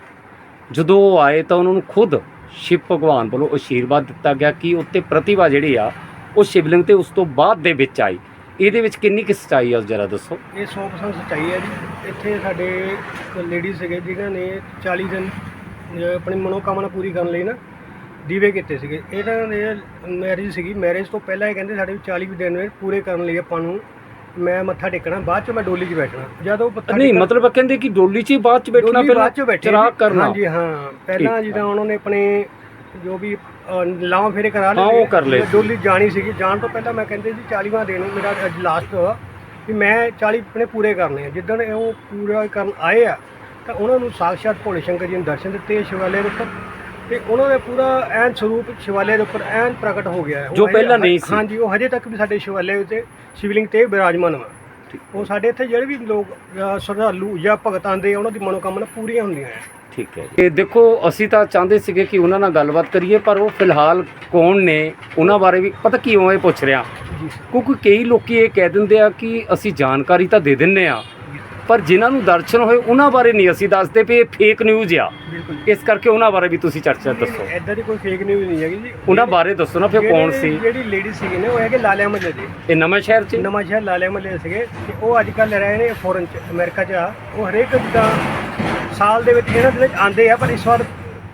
A: ਜਦੋਂ ਉਹ ਆਏ ਤਾਂ ਉਹਨਾਂ ਨੂੰ ਖੁਦ ਸ਼ਿਵ ਭਗਵਾਨ ਵੱਲੋਂ ਆਸ਼ੀਰਵਾਦ ਦਿੱਤਾ ਗਿਆ ਕਿ ਉੱਤੇ ਪ੍ਰਤਿਭਾ ਜਿਹੜੀ ਆ ਉਹ ਸ਼ਿਵਲਿੰਗ ਤੇ ਉਸ ਤੋਂ ਬਾਅਦ ਦੇ ਵਿੱਚ ਆਈ। ਇਹਦੇ ਵਿੱਚ ਕਿੰਨੀ ਕਿ ਸੱਚਾਈ ਆ ਜਰਾ ਦੱਸੋ?
D: ਇਹ 100% ਸੱਚਾਈ ਹੈ ਜੀ। ਇੱਥੇ ਸਾਡੇ ਲੇਡੀਜ਼ ਸੀਗੇ ਜਿਨ੍ਹਾਂ ਨੇ 40 ਦਿਨ ਅਹ, ਆਪਣੀ ਮਨੋਕਾਮਨਾ ਪੂਰੀ ਕਰਨ ਲਈ ਨਾ ਦੀਵੇ ਕੀਤੇ ਸੀਗੇ। ਇਹਨਾਂ ਦੇ ਮੈਰਿਜ ਸੀਗੀ। ਮੈਰਿਜ ਤੋਂ ਪਹਿਲਾਂ ਇਹ ਕਹਿੰਦੇ ਸਾਡੇ 40 ਵੀ ਦਿਨ ਪੂਰੇ ਕਰਨ ਲਈ ਆਪਾਂ ਨੂੰ ਮੈਂ ਮੱਥਾ ਟੇਕਣਾ ਬਾਅਦ ਚ ਮੈਂ ਡੋਲੀ 'ਚ ਬੈਠਣਾ। ਜਦੋਂ ਮੱਥਾ
A: ਨਹੀਂ
D: ਟੇਕਣ-
A: ਮਤਲਬ ਕਹਿੰਦੇ ਕਿ ਡੋਲੀ 'ਚ ਹੀ ਬਾਅਦ 'ਚ ਬੈਠਣਾ
D: ਡੋਲੀ ਬਾਅਦ ਚ ਬੈਠੇ
A: ਚਿਰਾਗ। ਕਰਨਾ।
D: ਹਾਂਜੀ ਹਾਂ। ਪਹਿਲਾਂ
A: ਠੀਕ।
D: ਜਿੱਦਾਂ ਉਹਨਾਂ ਨੇ ਆਪਣੇ ਜੋ ਵੀ ਲਾਵਾਂ ਫੇਰੇ ਕਰਾ ਲਏ
A: ਹਾਂ, ਉਹ। ਕਰ ਲਏ ਸੀ।
D: ਡੋਲੀ ਜਾਣੀ ਸੀਗੀ ਜਾਣ ਤੋਂ ਪਹਿਲਾਂ ਮੈਂ ਕਹਿੰਦੇ ਜੀ 40ਵਾਂ ਦਿਨ ਮੇਰਾ ਅੱਜ ਲਾਸਟ ਵੀ ਮੈਂ 40 ਆਪਣੇ ਪੂਰੇ ਕਰਨੇ ਆ ਜਿੱਦਣ ਇਹ ਉਹ ਪੂਰਾ ਕਰਨ ਆਏ ਆ ਤਾਂ ਉਹਨਾਂ ਨੂੰ ਸਾਕਸ਼ਾਤ ਭੋਲੇ ਸ਼ੰਕਰ ਜੀ ਨੇ ਦਰਸ਼ਨ ਦਿੱਤੇ ਸ਼ਿਵਾਲੇ ਦੇ ਉੱਪਰ ਤੇ ਉਹਨਾਂ ਦੇ ਪੂਰਾ ਐਨ ਸਰੂਪ ਸ਼ਿਵਾਲੇ ਦੇ ਉੱਪਰ ਐਨ ਪ੍ਰਗਟ ਹੋ ਗਿਆ ਹੈ। ਉਹ
A: ਜੋ
D: ਹਜੇ-
A: ਪਹਿਲਾਂ ਨਹੀਂ ਸੀ।
D: ਹਾਂਜੀ ਉਹ ਹਜੇ ਤੱਕ ਵੀ ਸਾਡੇ ਸ਼ਿਵਾਲੇ ਉੱਤੇ ਸ਼ਿਵਲਿੰਗ ਤੇ ਬਿਰਾਜਮਾਨ ਵਾ ਉਹ ਸਾਡੇ ਇੱਥੇ ਜਿਹੜੇ ਵੀ ਲੋਕ ਅ, ਸ਼ਰਧਾਲੂ ਜਾਂ ਭਗਤ ਆਉਂਦੇ ਆ ਉਹਨਾਂ ਦੀ ਮਨੋਕਾਮਨਾ ਪੂਰੀਆਂ ਹੁੰਦੀਆਂ ਹੈ
A: ਠੀਕ ਹੈ ਇਹ ਦੇਖੋ ਅਸੀਂ ਤਾਂ ਚਾਹੁੰਦੇ ਸੀਗੇ ਕਿ ਉਹਨਾਂ ਨਾਲ ਗੱਲਬਾਤ ਕਰੀਏ ਪਰ ਉਹ ਫਿਲਹਾਲ ਕੌਣ ਨੇ ਉਹਨਾਂ ਬਾਰੇ ਵੀ ਪਤਾ ਕਿਉਂ ਇਹ ਪੁੱਛ ਰਿਹਾ?
D: ਜੀ
A: ਕਿਉਂਕਿ ਕਈ ਲੋਕੀ ਇਹ ਕਹਿ ਦਿੰਦੇ ਆ ਕਿ ਅਸੀਂ ਜਾਣਕਾਰੀ ਤਾਂ ਦੇ ਦਿੰਨੇ ਆ ਪਰ ਜਿਨ੍ਹਾਂ ਨੂੰ ਦਰਸ਼ਨ ਹੋਏ ਉਹਨਾਂ ਬਾਰੇ ਨਹੀਂ ਅਸੀਂ ਦੱਸਦੇ ਵੀ ਇਹ ਫੇਕ ਨਿਊਜ਼ ਆ।
D: ਬਿਲਕੁਲ
A: ਇਸ ਕਰਕੇ ਉਹਨਾਂ ਬਾਰੇ ਵੀ ਤੁਸੀਂ ਚਰਚਾ ਦੱਸੋ।
D: ਐਦਾਂ ਦੀ ਕੋਈ ਫੇਕ ਨਿਊਜ਼ ਨਹੀਂ ਹੈਗੀ ਜੀ।
A: ਉਹਨਾਂ ਬਾਰੇ ਦੱਸੋ ਨਾ ਫਿਰ ਕੌਣ ਸੀ?
D: ਜਿਹੜੀ ਲੇਡੀ ਸੀਗੇ ਨੇ ਉਹ ਹੈਗੇ ਲਾਲਿਆ ਮਹੱਲੇ ਦੇ।
A: ਇਹ ਨਵਾਂ ਸ਼ਹਿਰ 'ਚ?
D: ਨਵਾਂ ਸ਼ਹਿਰ ਲਾਲਿਆ ਮਹੱਲੇ ਸੀਗੇ ਤੇ ਉਹ ਅੱਜ ਕੱਲ੍ਹ ਰਹੇ ਨੇ ਫੋਰਨ ਚ ਅਮਰੀਕਾ ਚ ਆ। ਉਹ ਹਰੇਕ ਜਿੱਦਾਂ ਸਾਲ ਦੇ ਵਿੱਚ ਇਹਨਾਂ ਦੇ ਵਿੱਚ ਆਉਂਦੇ ਆ ਪਰ ਇਸ ਵਾਰ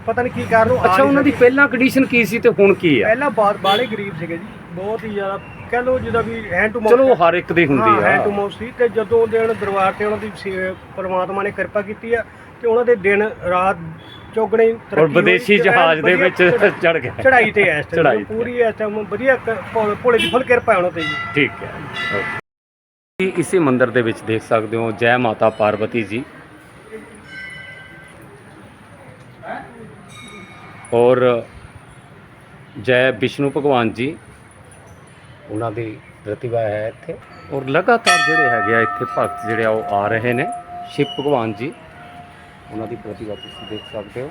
D: ਪਤਾ ਨਹੀਂ ਕੀ ਕਾਰਨ ਉਹ ਆ
A: ਅੱਛਾ
D: ਨਹੀਂ
A: ਉਹਨਾਂ ਦੀ
D: ਸਕੇ।
A: ਪਹਿਲਾਂ ਕੰਡੀਸ਼ਨ ਕੀ ਸੀ ਤੇ ਹੁਣ ਕੀ ਆ?
D: ਪਹਿਲਾਂ ਬਾਲੇ ਗਰੀਬ ਸੀਗੇ ਜੀ। ਬਹੁਤ ਹੀ ਜ਼ਿਆਦਾ ਕਹਿ ਲਓ ਜਿਹਦਾ ਵੀ ਹੈਂਡ ਟੂ
A: ਚਲੋ ਉਹ ਹਰ ਇੱਕ ਦੀ ਹੁੰਦੀ
D: ਹੈਂਡ ਟੂ
A: ਆ
D: ਮਾਊਥ ਸੀ ਤੇ ਜਦੋਂ ਦਿਨ ਦਰਬਾਰ ਤੇ ਉਹਨਾਂ ਦੀ ਸੇ- ਪਰਮਾਤਮਾ ਨੇ ਕਿਰਪਾ ਕੀਤੀ ਆ ਤੇ ਉਹਨਾਂ ਦੇ ਦਿਨ ਰਾਤ ਚੌਗਣੇ
A: ਔਰ ਵਿਦੇਸ਼ੀ ਜਹਾਜ਼ ਦੇ ਵਿੱਚ ਚੜ ਗਏ।
D: ਚੜਾਈ ਤੇ ਐ ਇਸ time
A: ਚੜ੍ਹਾਈ ਤੇ।
D: ਪੂਰੀ ਇਸ ਟਾਈਮ ਵਧੀਆ ਕ- ਭੋਲੇ ਦੀ ਫੁੱਲ ਕਿਰਪਾ ਉਹਨਾਂ ਤੇ ਜੀ।
A: ਠੀਕ ਹੈ। ਓਕੇ। ਇਸੇ ਮੰਦਿਰ ਦੇ ਵਿੱਚ ਦੇਖ ਸਕਦੇ ਹੋ ਜੈ ਮਾਤਾ ਪਾਰਵਤੀ ਜੀ। ਔਰ ਜੈ ਵਿਸ਼ਨੂੰ ਭਗਵਾਨ ਜੀ। ਉਹਨਾਂ ਦੀ ਪ੍ਰਤਿਭਾ ਹੈ ਇੱਥੇ। ਔਰ ਲਗਾਤਾਰ ਜਿਹੜੇ ਹੈਗੇ ਆ ਇੱਥੇ ਭਗਤ ਜਿਹੜੇ ਆ ਉਹ ਆ ਰਹੇ ਨੇ। ਸ਼ਿਵ ਭਗਵਾਨ ਜੀ ਉਹਨਾਂ ਦੀ ਪ੍ਰਤਿਭਾ ਤੁਸੀਂ ਦੇਖ ਸਕਦੇ ਹੋ।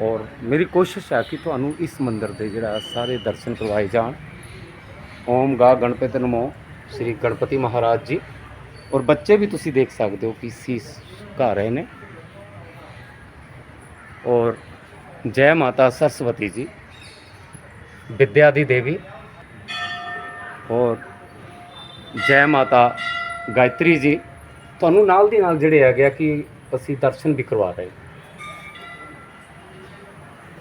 A: ਔਰ ਮੇਰੀ ਕੋਸ਼ਿਸ਼ ਹੈ ਕਿ ਤੁਹਾਨੂੰ ਇਸ ਮੰਦਿਰ ਦੇ ਜਿਹੜਾ ਸਾਰੇ ਦਰਸ਼ਨ ਕਰਵਾਏ ਜਾਣ। ਓਮ ਗਾ ਗਣਪਤੀ ਨਮੋ ਸ੍ਰੀ ਗਣਪਤੀ ਮਹਾਰਾਜ ਜੀ। ਔਰ ਬੱਚੇ ਵੀ ਤੁਸੀਂ ਦੇਖ ਸਕਦੇ ਹੋ ਕਿ ਸੀਸ ਗਾ ਰਹੇ ਨੇ। ਔਰ ਜੈ ਮਾਤਾ ਸਰਸਵਤੀ ਜੀ ਵਿਦਿਆ ਦੀ ਦੇਵੀ। ਔਰ ਜੈ ਮਾਤਾ ਗਾਇਤਰੀ ਜੀ, ਤੁਹਾਨੂੰ ਨਾਲ ਦੀ ਨਾਲ ਜਿਹੜੇ ਹੈਗੇ ਆ ਕਿ ਅਸੀਂ ਦਰਸ਼ਨ ਵੀ ਕਰਵਾ ਰਹੇ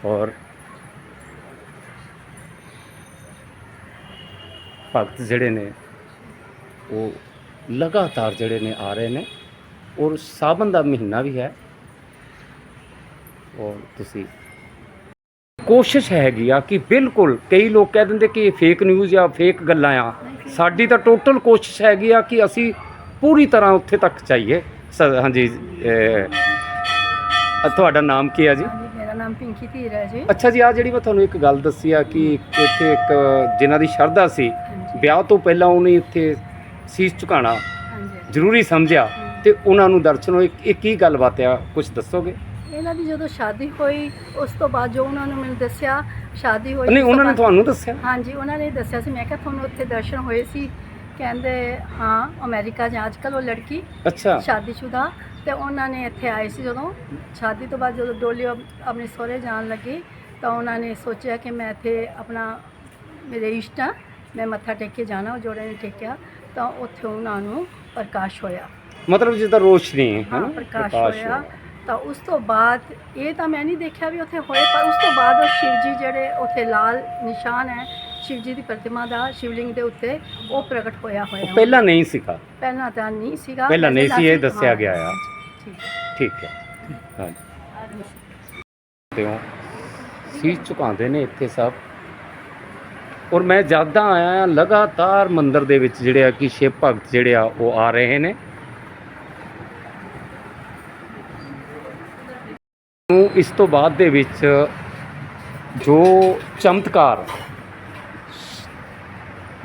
A: ਔਰ ਭਗਤ ਜਿਹੜੇ ਨੇ, ਉਹ ਲਗਾਤਾਰ ਜਿਹੜੇ ਨੇ ਆ ਰਹੇ ਨੇ ਔਰ ਸਾਵਨ ਦਾ ਮਹੀਨਾ ਵੀ ਹੈ। ਔਰ ਤੁਸੀਂ ਕੋਸ਼ਿਸ਼ ਹੈਗੀ ਆ ਕਿ ਬਿਲਕੁਲ ਕਈ ਲੋਕ ਕਹਿ ਦਿੰਦੇ ਕਿ ਇਹ ਫੇਕ ਨਿਊਜ਼ ਆ ਫੇਕ ਗੱਲਾਂ ਆ। ਸਾਡੀ ਤਾਂ ਟੋਟਲ ਕੋਸ਼ਿਸ਼ ਹੈਗੀ ਆ ਕਿ ਅਸੀਂ ਪੂਰੀ ਤਰ੍ਹਾਂ ਉੱਥੇ ਤੱਕ ਚਾਹੀਏ ਹਾਂਜੀ ਤੁਹਾਡਾ ਨਾਮ ਕੀ ਆ ਜੀ?
E: ਮੇਰਾ ਨਾਮ ਪਿੰਕੀ ਧੀਰ ਹੈ ਜੀ।
A: ਅੱਛਾ ਜੀ ਆ ਜਿਹੜੀ ਮੈਂ ਤੁਹਾਨੂੰ ਇੱਕ ਗੱਲ ਦੱਸੀ ਆ ਕਿ ਇੱਥੇ ਇੱਕ ਜਿਨ੍ਹਾਂ ਦੀ ਸ਼ਰਧਾ ਸੀ ਵਿਆਹ ਤੋਂ ਪਹਿਲਾਂ ਉਹਨੇ ਇੱਥੇ ਸੀਸ ਝੁਕਾਣਾ ਜ਼ਰੂਰੀ ਸਮਝਿਆ ਤੇ ਉਹਨਾਂ ਨੂੰ ਦਰਸ਼ਨ ਹੋਏ। ਇਹ ਕੀ ਗੱਲਬਾਤ ਆ? ਕੁਝ ਦੱਸੋਗੇ?
E: ਇਹਨਾਂ ਦੀ ਜਦੋਂ ਸ਼ਾਦੀ ਹੋਈ ਉਸ ਤੋਂ ਬਾਅਦ ਜੋ ਉਹਨਾਂ ਨੂੰ ਮੈਨੂੰ ਦੱਸਿਆ ਸ਼ਾਦੀ ਹੋਈ
A: ਨਹੀਂ
E: ਉਸ ਤੋਂ
A: ਉਹਨਾਂ ਨੇ
E: ਬਾਅਦ-
A: ਤੁਹਾਨੂੰ ਦੱਸਿਆ?
E: ਹਾਂਜੀ ਉਹਨਾਂ ਨੇ ਦੱਸਿਆ ਸੀ। ਮੈਂ ਕਿਹਾ ਤੁਹਾਨੂੰ ਉੱਥੇ ਦਰਸ਼ਨ ਹੋਏ ਸੀ? ਕਹਿੰਦੇ ਹਾਂ ਅਮਰੀਕਾ ਜਾਂ ਅੱਜ ਕੱਲ੍ਹ ਉਹ ਲੜਕੀ
A: ਅੱਛਾ।
E: ਸ਼ਾਦੀशुदा ਤੇ ਉਹਨਾਂ ਨੇ ਇੱਥੇ ਆਏ ਸੀ ਜਦੋਂ। ਸ਼ਾਦੀ ਤੋਂ ਬਾਅਦ ਜਦੋਂ ਡੋਲੀ ਅਪ- ਆਪਣੇ ਸਹੁਰੇ ਜਾਣ ਲੱਗੀ ਤਾਂ ਉਹਨਾਂ ਨੇ ਸੋਚਿਆ ਕਿ ਮੈਂ ਇੱਥੇ ਆਪਣਾ ਮੇਰੇ ਇਸ਼ਟ ਆ ਮੈਂ ਮੱਥਾ ਟੇਕ ਕੇ ਜਾਣਾ ਉਹ ਜੋੜੇ ਨੇ ਟੇਕਿਆ ਤਾਂ ਉੱਥੇ ਉਹਨਾਂ ਨੂੰ ਪ੍ਰਕਾਸ਼ ਹੋਇਆ।
A: ਮਤਲਬ ਜਿੱਦਾਂ ਰੋਸ਼ਨੀ ਹੈ
E: ਹਾਂ
A: ਨਾ
E: ਪ੍ਰਕਾਸ਼ ਹੋਇਆ। ਤਾਂ ਉਸ ਤੋਂ ਬਾਅਦ ਇਹ ਤਾਂ ਮੈਂ ਨਹੀਂ ਦੇਖਿਆ ਵੀ ਉੱਥੇ ਹੋਏ ਪਰ ਉਸ ਤੋਂ ਬਾਅਦ ਉਹ ਸ਼ਿਵ ਜੀ ਜਿਹੜੇ ਉੱਥੇ ਲਾਲ ਨਿਸ਼ਾਨ ਹੈ ਸ਼ਿਵ ਜੀ ਦੀ ਪ੍ਰਤਿਮਾ ਦਾ ਸ਼ਿਵਲਿੰਗ ਦੇ ਉੱਤੇ ਉਹ ਪ੍ਰਗਟ ਹੋਇਆ ਹੋਇਆ।
A: ਪਹਿਲਾਂ ਨਹੀਂ ਸੀਗਾ?
E: ਪਹਿਲਾਂ ਤਾਂ ਨਹੀਂ ਸੀਗਾ।
A: ਪਹਿਲਾਂ ਨਹੀਂ ਸੀ, ਇਹ ਦੱਸਿਆ
E: ਹਾਂ,
A: ਗਿਆ ਆ।
E: ਠੀਕ ਹੈ।
A: ਹੈ। ਹਾਂਜੀ। ਤੇ ਉਹ ਸੀਸ ਝੁਕਾਉਂਦੇ ਨੇ ਇੱਥੇ ਸਭ। ਔਰ ਮੈਂ ਜ਼ਿਆਦਾ ਆਇਆ ਲਗਾਤਾਰ ਮੰਦਿਰ ਦੇ ਵਿੱਚ ਜਿਹੜੇ ਆ ਕਿ ਸ਼ਿਵ ਭਗਤ ਜਿਹੜੇ ਆ ਉਹ ਆ ਰਹੇ ਨੇ ਨੂੰ ਇਸ ਤੋਂ ਬਾਅਦ ਦੇ ਵਿੱਚ ਜੋ ਚਮਤਕਾਰ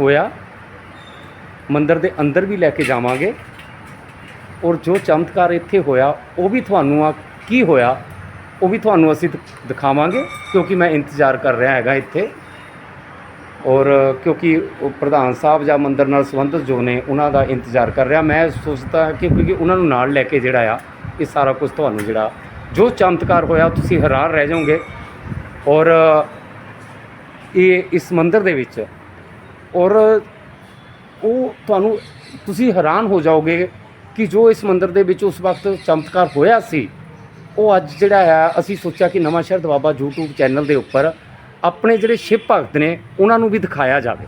A: ਹੋਇਆ, ਮੰਦਰ ਦੇ ਅੰਦਰ ਵੀ ਲੈ ਕੇ ਜਾਵਾਂਗੇ ਔਰ ਜੋ ਚਮਤਕਾਰ ਇੱਥੇ ਹੋਇਆ, ਉਹ ਵੀ ਤੁਹਾਨੂੰ ਆ ਕੀ ਹੋਇਆ, ਉਹ ਵੀ ਤੁਹਾਨੂੰ ਅਸੀਂ ਦਿਖਾਵਾਂਗੇ ਕਿਉਂਕਿ ਮੈਂ ਇੰਤਜ਼ਾਰ ਕਰ ਰਿਹਾ ਹੈਗਾ ਇੱਥੇ ਔਰ ਕਿਉਂਕਿ ਪ੍ਰਧਾਨ ਸਾਹਿਬ ਜਾਂ ਮੰਦਰ ਨਾਲ ਸੰਬੰਧਿਤ ਜੋ ਨੇ, ਉਹਨਾਂ ਦਾ ਇੰਤਜ਼ਾਰ ਕਰ ਰਿਹਾ। ਮੈਂ ਸੋਚਦਾ ਕਿ ਕਿਉਂਕਿ ਉਹਨਾਂ ਨੂੰ ਨਾਲ ਲੈ ਕੇ ਜਿਹੜਾ ਆ, ਇਹ ਸਾਰਾ ਕੁਝ ਤੁਹਾਨੂੰ ਜਿਹੜਾ ਜੋ ਚਮਤਕਾਰ ਹੋਇਆ, ਤੁਸੀਂ ਹੈਰਾਨ ਰਹਿ ਜਾਓਗੇ। ਔਰ, ਇਹ ਇਸ ਮੰਦਿਰ ਦੇ ਵਿੱਚ, ਔਰ ਉਹ ਤੁਹਾਨੂੰ, ਤੁਸੀਂ ਹੈਰਾਨ ਹੋ ਜਾਓਗੇ ਕਿ ਜੋ ਇਸ ਮੰਦਿਰ ਦੇ ਵਿੱਚ ਉਸ ਵਕਤ ਚਮਤਕਾਰ ਹੋਇਆ ਸੀ, ਉਹ ਅੱਜ ਜਿਹੜਾ ਆ, ਅਸੀਂ ਸੋਚਿਆ ਕਿ ਨਵਾਂ ਸ਼ਹਿਰ ਬਾਬਾ YouTube ਚੈਨਲ ਦੇ ਉੱਪਰ ਆਪਣੇ ਜਿਹੜੇ ਸ਼ਿਵ ਭਗਤ ਨੇ, ਉਹਨਾਂ ਨੂੰ ਵੀ ਦਿਖਾਇਆ ਜਾਵੇ।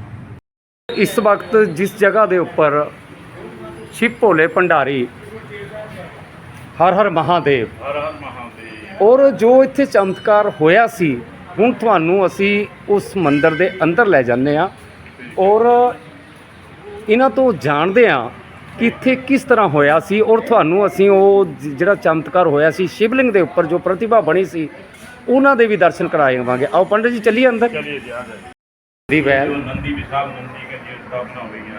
A: ਇਸ ਵਕਤ ਜਿਸ ਜਗ੍ਹਾ ਦੇ ਉੱਪਰ ਸ਼ਿਵ ਭੋਲੇ ਭੰਡਾਰੀ ਹਰ ਹਰ ਮਹਾਦੇਵ।
C: ਹਰ ਹਰ ਮਹਾਦੇਵ।
A: ਔਰ ਜੋ ਇੱਥੇ ਚਮਤਕਾਰ ਹੋਇਆ ਸੀ ਹੁਣ ਤੁਹਾਨੂੰ ਅਸੀਂ ਉਸ ਮੰਦਿਰ ਦੇ ਅੰਦਰ ਲੈ ਜਾਂਦੇ ਆ ਔਰ ਇਹਨਾਂ ਤੋਂ ਜਾਣਦੇ ਆ ਕਿ ਇੱਥੇ ਕਿਸ ਤਰ੍ਹਾਂ ਹੋਇਆ ਸੀ। ਔਰ ਤੁਹਾਨੂੰ ਅਸੀਂ ਉਹ ਜਿਹੜਾ ਚਮਤਕਾਰ ਹੋਇਆ ਸੀ ਸ਼ਿਵਲਿੰਗ ਦੇ ਉੱਪਰ ਜੋ ਪ੍ਰਤਿਭਾ ਬਣੀ ਸੀ ਉਹਨਾਂ ਦੇ ਵੀ ਦਰਸ਼ਨ ਕਰਾਏਵਾਂਗੇ ਆਓ ਪੰਡਤ ਜੀ ਚੱਲੀਏ ਅੰਦਰ।
C: ਚੱਲੀਏ ਜੀ ਆ ਗਏ
A: ਦੀ ਵੈਲ
C: ਨੰਦੀ ਵਿਸਾਬ ਨੰਦੀ ਕੇ ਜੀ ਸਥਾਪਨਾ ਹੋਈ ਹੈ।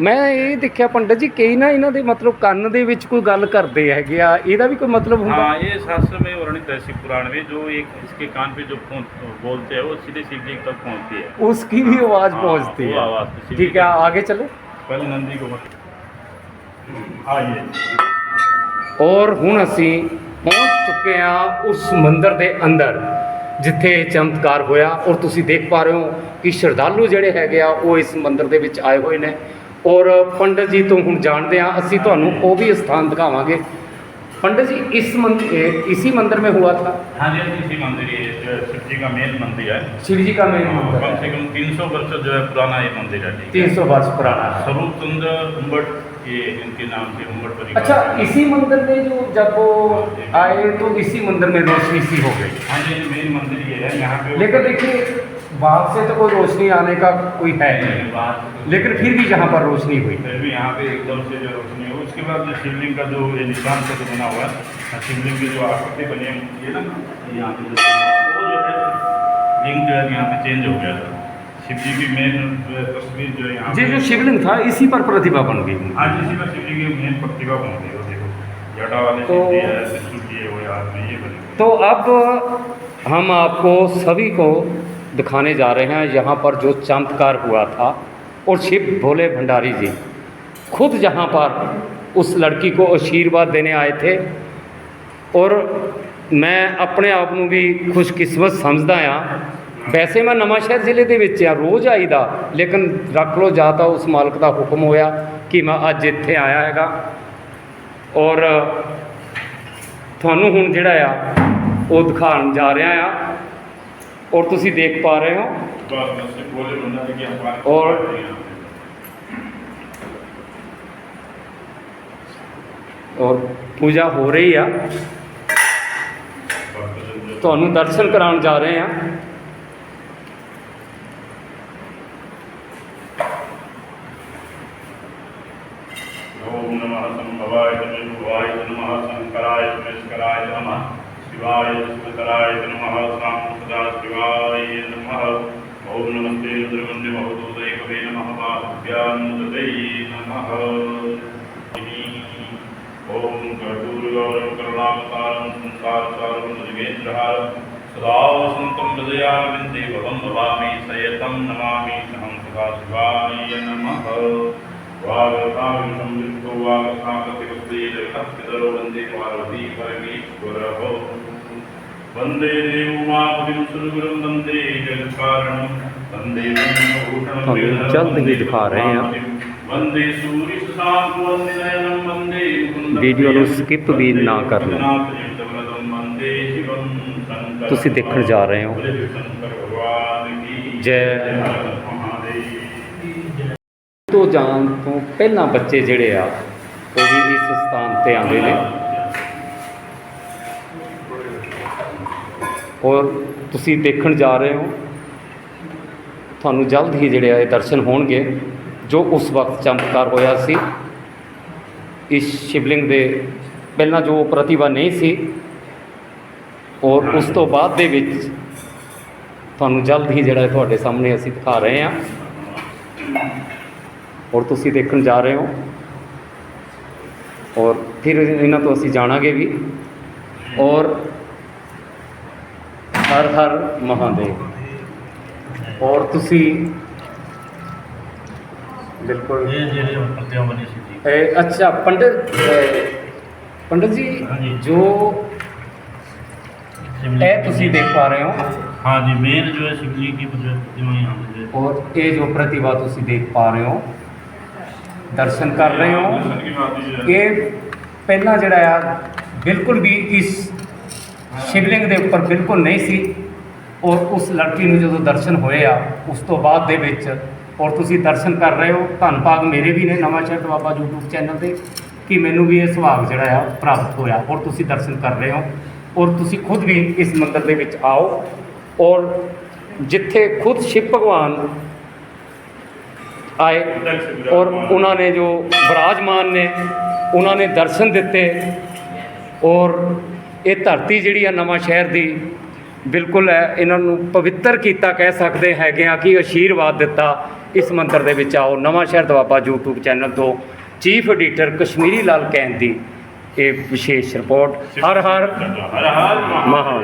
A: ਮੈਂ ਇਹ ਦੇਖਿਆ ਪੰਡਤ ਜੀ ਕਈ ਨਾ ਇਹਨਾਂ ਦੇ ਮਤਲਬ ਕੰਨ ਦੇ ਵਿੱਚ ਕੋਈ ਗੱਲ ਕਰਦੇ ਹੈਗੇ ਆ ਇਹਦਾ ਵੀ ਕੋਈ ਮਤਲਬ ਹੁੰਦਾ
C: हाँ ये शास्त्र में वर्णित है शिव पुराण में जो एक इसके कान पे जो पहुंच- बोलते हैं वो सीधे शिव जी तक पहुंचती है
A: उसकी भी आवाज
C: हाँ,
A: पहुंचती
C: वो
A: है
C: आवाज तो
A: ठीक है आगे चले
C: पहले नंदी को मत आइए
A: ਔਰ ਹੁਣ ਅਸੀਂ ਪਹੁੰਚ ਚੁੱਕੇ ਹਾਂ ਉਸ ਮੰਦਿਰ ਦੇ ਅੰਦਰ ਜਿੱਥੇ ਇਹ ਚਮਤਕਾਰ ਹੋਇਆ ਔਰ ਤੁਸੀਂ ਦੇਖ ਪਾ ਰਹੇ ਹੋ ਕਿ ਸ਼ਰਧਾਲੂ ਜਿਹੜੇ ਹੈਗੇ ਆ ਉਹ ਇਸ ਮੰਦਿਰ ਦੇ ਵਿੱਚ ਆਏ ਹੋਏ ਨੇ ਔਰ ਪੰਡਤ ਜੀ ਤੋਂ ਹੁਣ ਜਾਣਦੇ ਹਾਂ ਅਸੀਂ ਤੁਹਾਨੂੰ ਉਹ ਵੀ ਸਥਾਨ ਦਿਖਾਵਾਂਗੇ पंडित जी इस मंदिर इसी मंदिर में हुआ था
C: हाँ जी इसी मंदिर ये जो शिव जी का मेन मंदिर है
A: शिव जी का मेन
C: हाँ,
A: मंदिर
C: कम
A: है
C: से कम तीन सौ वर्ष जो है पुराना ये मंदिर है ठीक है
A: तीन सौ वर्ष पुराना है
C: स्वरूप चंद्र उम्बट ये इनके नाम से उम्बट परिवार
A: अच्छा
C: है।
A: इसी मंदिर में जो जब वो आए तो इसी मंदिर में रोशनी सी हो गई
C: हाँ जी मेन मंदिर ये है यहाँ पे
A: लेकिन देखिए बाहर से तो कोई रोशनी आने का कोई है नहीं।
C: तो-
A: लेकिन फिर भी यहाँ पर रोशनी हुई।
C: फिर भी यहाँ पे एकदम से जो रोशनी हो उसके बाद जो शिवलिंग का जो ये निशान से जो बना हुआ है शिवलिंग की जो आकृति बनी है ये ना यहाँ पे जो वो जो है लिंग जो है यहाँ पे चेंज हो गया था। शिव जी की मेन तस्वीर जो है यहाँ
A: ये जो शिवलिंग था इसी पर प्रतिभा बन गई।
C: आज इसी में शिव की मेन प्रतिभा बन गई वो देखो। जटा वाले
A: तो-
C: जी है जी हाथ में ये बने।
A: तो अब हम आपको सभी को दिखाने जा रहे हैं यहाँ पर जो चमत्कार हुआ था और शिव भोले भंडारी जी खुद यहाँ पर उस लड़की को आशीर्वाद देने आए थे और ਮੈਂ ਆਪਣੇ ਆਪ ਨੂੰ ਵੀ ਖੁਸ਼ਕਿਸਮਤ ਸਮਝਦਾ ਆ ਵੈਸੇ ਮੈਂ ਨਵਾਂ ਸ਼ਹਿਰ ਜ਼ਿਲ੍ਹੇ ਦੇ ਵਿੱਚ ਆ ਰੋਜ਼ ਆਈਦਾ ਲੇਕਿਨ ਰੱਖ ਲੋ ਜਾਂ ਤਾਂ ਉਸ ਮਾਲਕ ਦਾ ਹੁਕਮ ਹੋਇਆ ਕਿ ਮੈਂ ਅੱਜ ਇੱਥੇ ਆਇਆ ਹੈਗਾ ਔਰ ਤੁਹਾਨੂੰ ਹੁਣ ਜਿਹੜਾ ਆ ਉਹ ਦਿਖਾਉਣ ਜਾ ਰਿਹਾ ਆ ਔਰ ਤੁਸੀਂ ਦੇਖ ਪਾ ਰਹੇ ਹੋ।
C: ਔਰ
A: ਔਰ ਪੂਜਾ ਹੋ ਰਹੀ ਆ। ਤੁਹਾਨੂੰ ਦਰਸ਼ਨ ਕਰਾਉਣ ਜਾ ਰਹੇ ਆ
C: वागताकतिवस्तेजगत्पितरो वन्दे पार्वती परमेश्वरः वन्दे देवमापतिं सुरगुरुं वन्दे जगत्कारणं वन्दे ब्रह्मभूषणं
A: हम
C: वेदं
A: जल्द ही
C: वन्दे
A: दिखा रहे हैं।
C: वन्दे सूर्यशशाङ्कवन्दनयनं वन्दे मुकुन्दं
A: ਵੀਡੀਓ ਨੂੰ
C: प्रियं,
A: skip ਵੀ
C: वन्दे
A: ਨਾ ਕਰਨਾ।
C: जगन्नाथजगन्नाथं वन्दे शिवं शङ्करं।
A: ਤੁਸੀਂ ਦੇਖਣ ਜਾ ਰਹੇ ਹੋ।
C: बोले शंकर भगवान की
A: जय।
C: हर हर महादेव
A: ਤੋਂ ਜਾਣ ਤੋਂ ਪਹਿਲਾਂ ਬੱਚੇ ਜਿਹੜੇ ਆ ਉਹ ਵੀ ਇਸ ਸਥਾਨ ਤੇ ਆਉਂਦੇ ਨੇ। ਔਰ ਤੁਸੀਂ ਦੇਖਣ ਜਾ ਰਹੇ ਹੋ। ਤੁਹਾਨੂੰ ਜਲਦ ਹੀ ਜਿਹੜੇ ਆ ਇਹ ਦਰਸ਼ਨ ਹੋਣਗੇ, ਜੋ ਉਸ ਵਕਤ ਚਮਤਕਾਰ ਹੋਇਆ ਸੀ। ਇਸ ਸ਼ਿਵਲਿੰਗ ਦੇ ਪਹਿਲਾਂ ਜੋ ਪ੍ਰਤਿਭਾ ਨਹੀਂ ਸੀ, ਔਰ ਉਸ ਤੋਂ ਬਾਅਦ ਦੇ ਵਿੱਚ ਤੁਹਾਨੂੰ ਜਲਦ ਹੀ ਜਿਹੜਾ ਤੁਹਾਡੇ ਸਾਹਮਣੇ ਅਸੀਂ ਦਿਖਾ ਰਹੇ ਹਾਂ। ਔਰ ਤੁਸੀਂ ਦੇਖਣ ਜਾ ਰਹੇ ਹੋ। ਔਰ ਫਿਰ ਇਹਨਾਂ ਤੋਂ ਅਸੀਂ ਜਾਣਾਂਗੇ ਵੀ ਔਰ ਹਰ ਹਰ ਮਹਾਦੇਵ ਔਰ ਤੁਸੀਂ ਬਿਲਕੁਲ
F: ਇਹ ਜਿਹੜੇ ਪੱਤਿਆਂ ਵਾਲੀ ਸੀ ਜੀ
A: ਇਹ ਅੱਛਾ ਪੰਡਤ ਇਹ ਪੰਡਤ ਜੀ
F: ਹਾਂਜੀ।
A: ਜੋ
F: शिवलिंग
A: ਇਹ ਤੁਸੀਂ ਦੇਖ ਪਾ ਰਹੇ ਹੋ
F: हाँ जी मेन जो है शिवलिंग की प्रतिमा यहाँ पे जो है
A: ਔਰ ਇਹ ਜੋ ਪ੍ਰਤਿਭਾ ਤੁਸੀਂ ਦੇਖ ਪਾ ਰਹੇ ਹੋ ਦਰਸ਼ਨ ਕਰ ਰਹੇ ਹੋ ਇਹ ਪਹਿਲਾਂ ਜਿਹੜਾ ਆ, ਬਿਲਕੁਲ ਵੀ ਇਸ ਸ਼ਿਵਲਿੰਗ ਦੇ ਉੱਪਰ ਬਿਲਕੁਲ ਨਹੀਂ ਸੀ ਔਰ ਉਸ ਲੜਕੀ ਨੂੰ ਜਦੋਂ ਦਰਸ਼ਨ ਹੋਏ ਆ, ਉਸ ਤੋਂ ਬਾਅਦ ਦੇ ਵਿੱਚ ਔਰ ਤੁਸੀਂ ਦਰਸ਼ਨ ਕਰ ਰਹੇ ਹੋ, ਧੰਨ ਭਾਗ ਮੇਰੇ ਵੀ ਨੇ ਨਵਾਂ ਸ਼ਹਿਰ ਬਾਬਾ YouTube ਚੈਨਲ ਤੇ ਕਿ ਮੈਨੂੰ ਵੀ ਇਹ ਸੁਭਾਗ ਜਿਹੜਾ ਆ ਪ੍ਰਾਪਤ ਹੋਇਆ ਔਰ ਤੁਸੀਂ ਦਰਸ਼ਨ ਕਰ ਰਹੇ ਹੋ ਔਰ ਤੁਸੀਂ ਖੁਦ ਵੀ ਇਸ ਮੰਦਰ ਦੇ ਵਿੱਚ ਆਓ ਔਰ ਜਿੱਥੇ ਖੁਦ ਸ਼ਿਵ ਭਗਵਾਨ ਆਏ ਔਰ ਉਹਨਾਂ ਨੇ ਜੋ ਬਰਾਜਮਾਨ ਨੇ ਉਹਨਾਂ ਨੇ ਦਰਸ਼ਨ ਦਿੱਤੇ ਔਰ ਇਹ ਧਰਤੀ ਜਿਹੜੀ ਆ ਨਵਾਂ ਸ਼ਹਿਰ ਦੀ ਬਿਲਕੁਲ ਹੈ ਇਹਨਾਂ ਨੂੰ ਪਵਿੱਤਰ ਕੀਤਾ ਕਹਿ ਸਕਦੇ ਹੈਗੇ ਆ ਕਿ ਅਸ਼ੀਰਵਾਦ ਦਿੱਤਾ ਇਸ ਮੰਦਰ ਦੇ ਵਿੱਚ ਆਓ। ਨਵਾਂ ਸ਼ਹਿਰ ਦਵਾਬਾ YouTube ਚੈਨਲ ਤੋਂ ਚੀਫ ਐਡੀਟਰ ਕਸ਼ਮੀਰੀ ਲਾਲ ਕੈਂਦ ਦੀ ਇਹ ਵਿਸ਼ੇਸ਼ ਰਿਪੋਰਟ। ਹਰ ਹਰ ਹਰ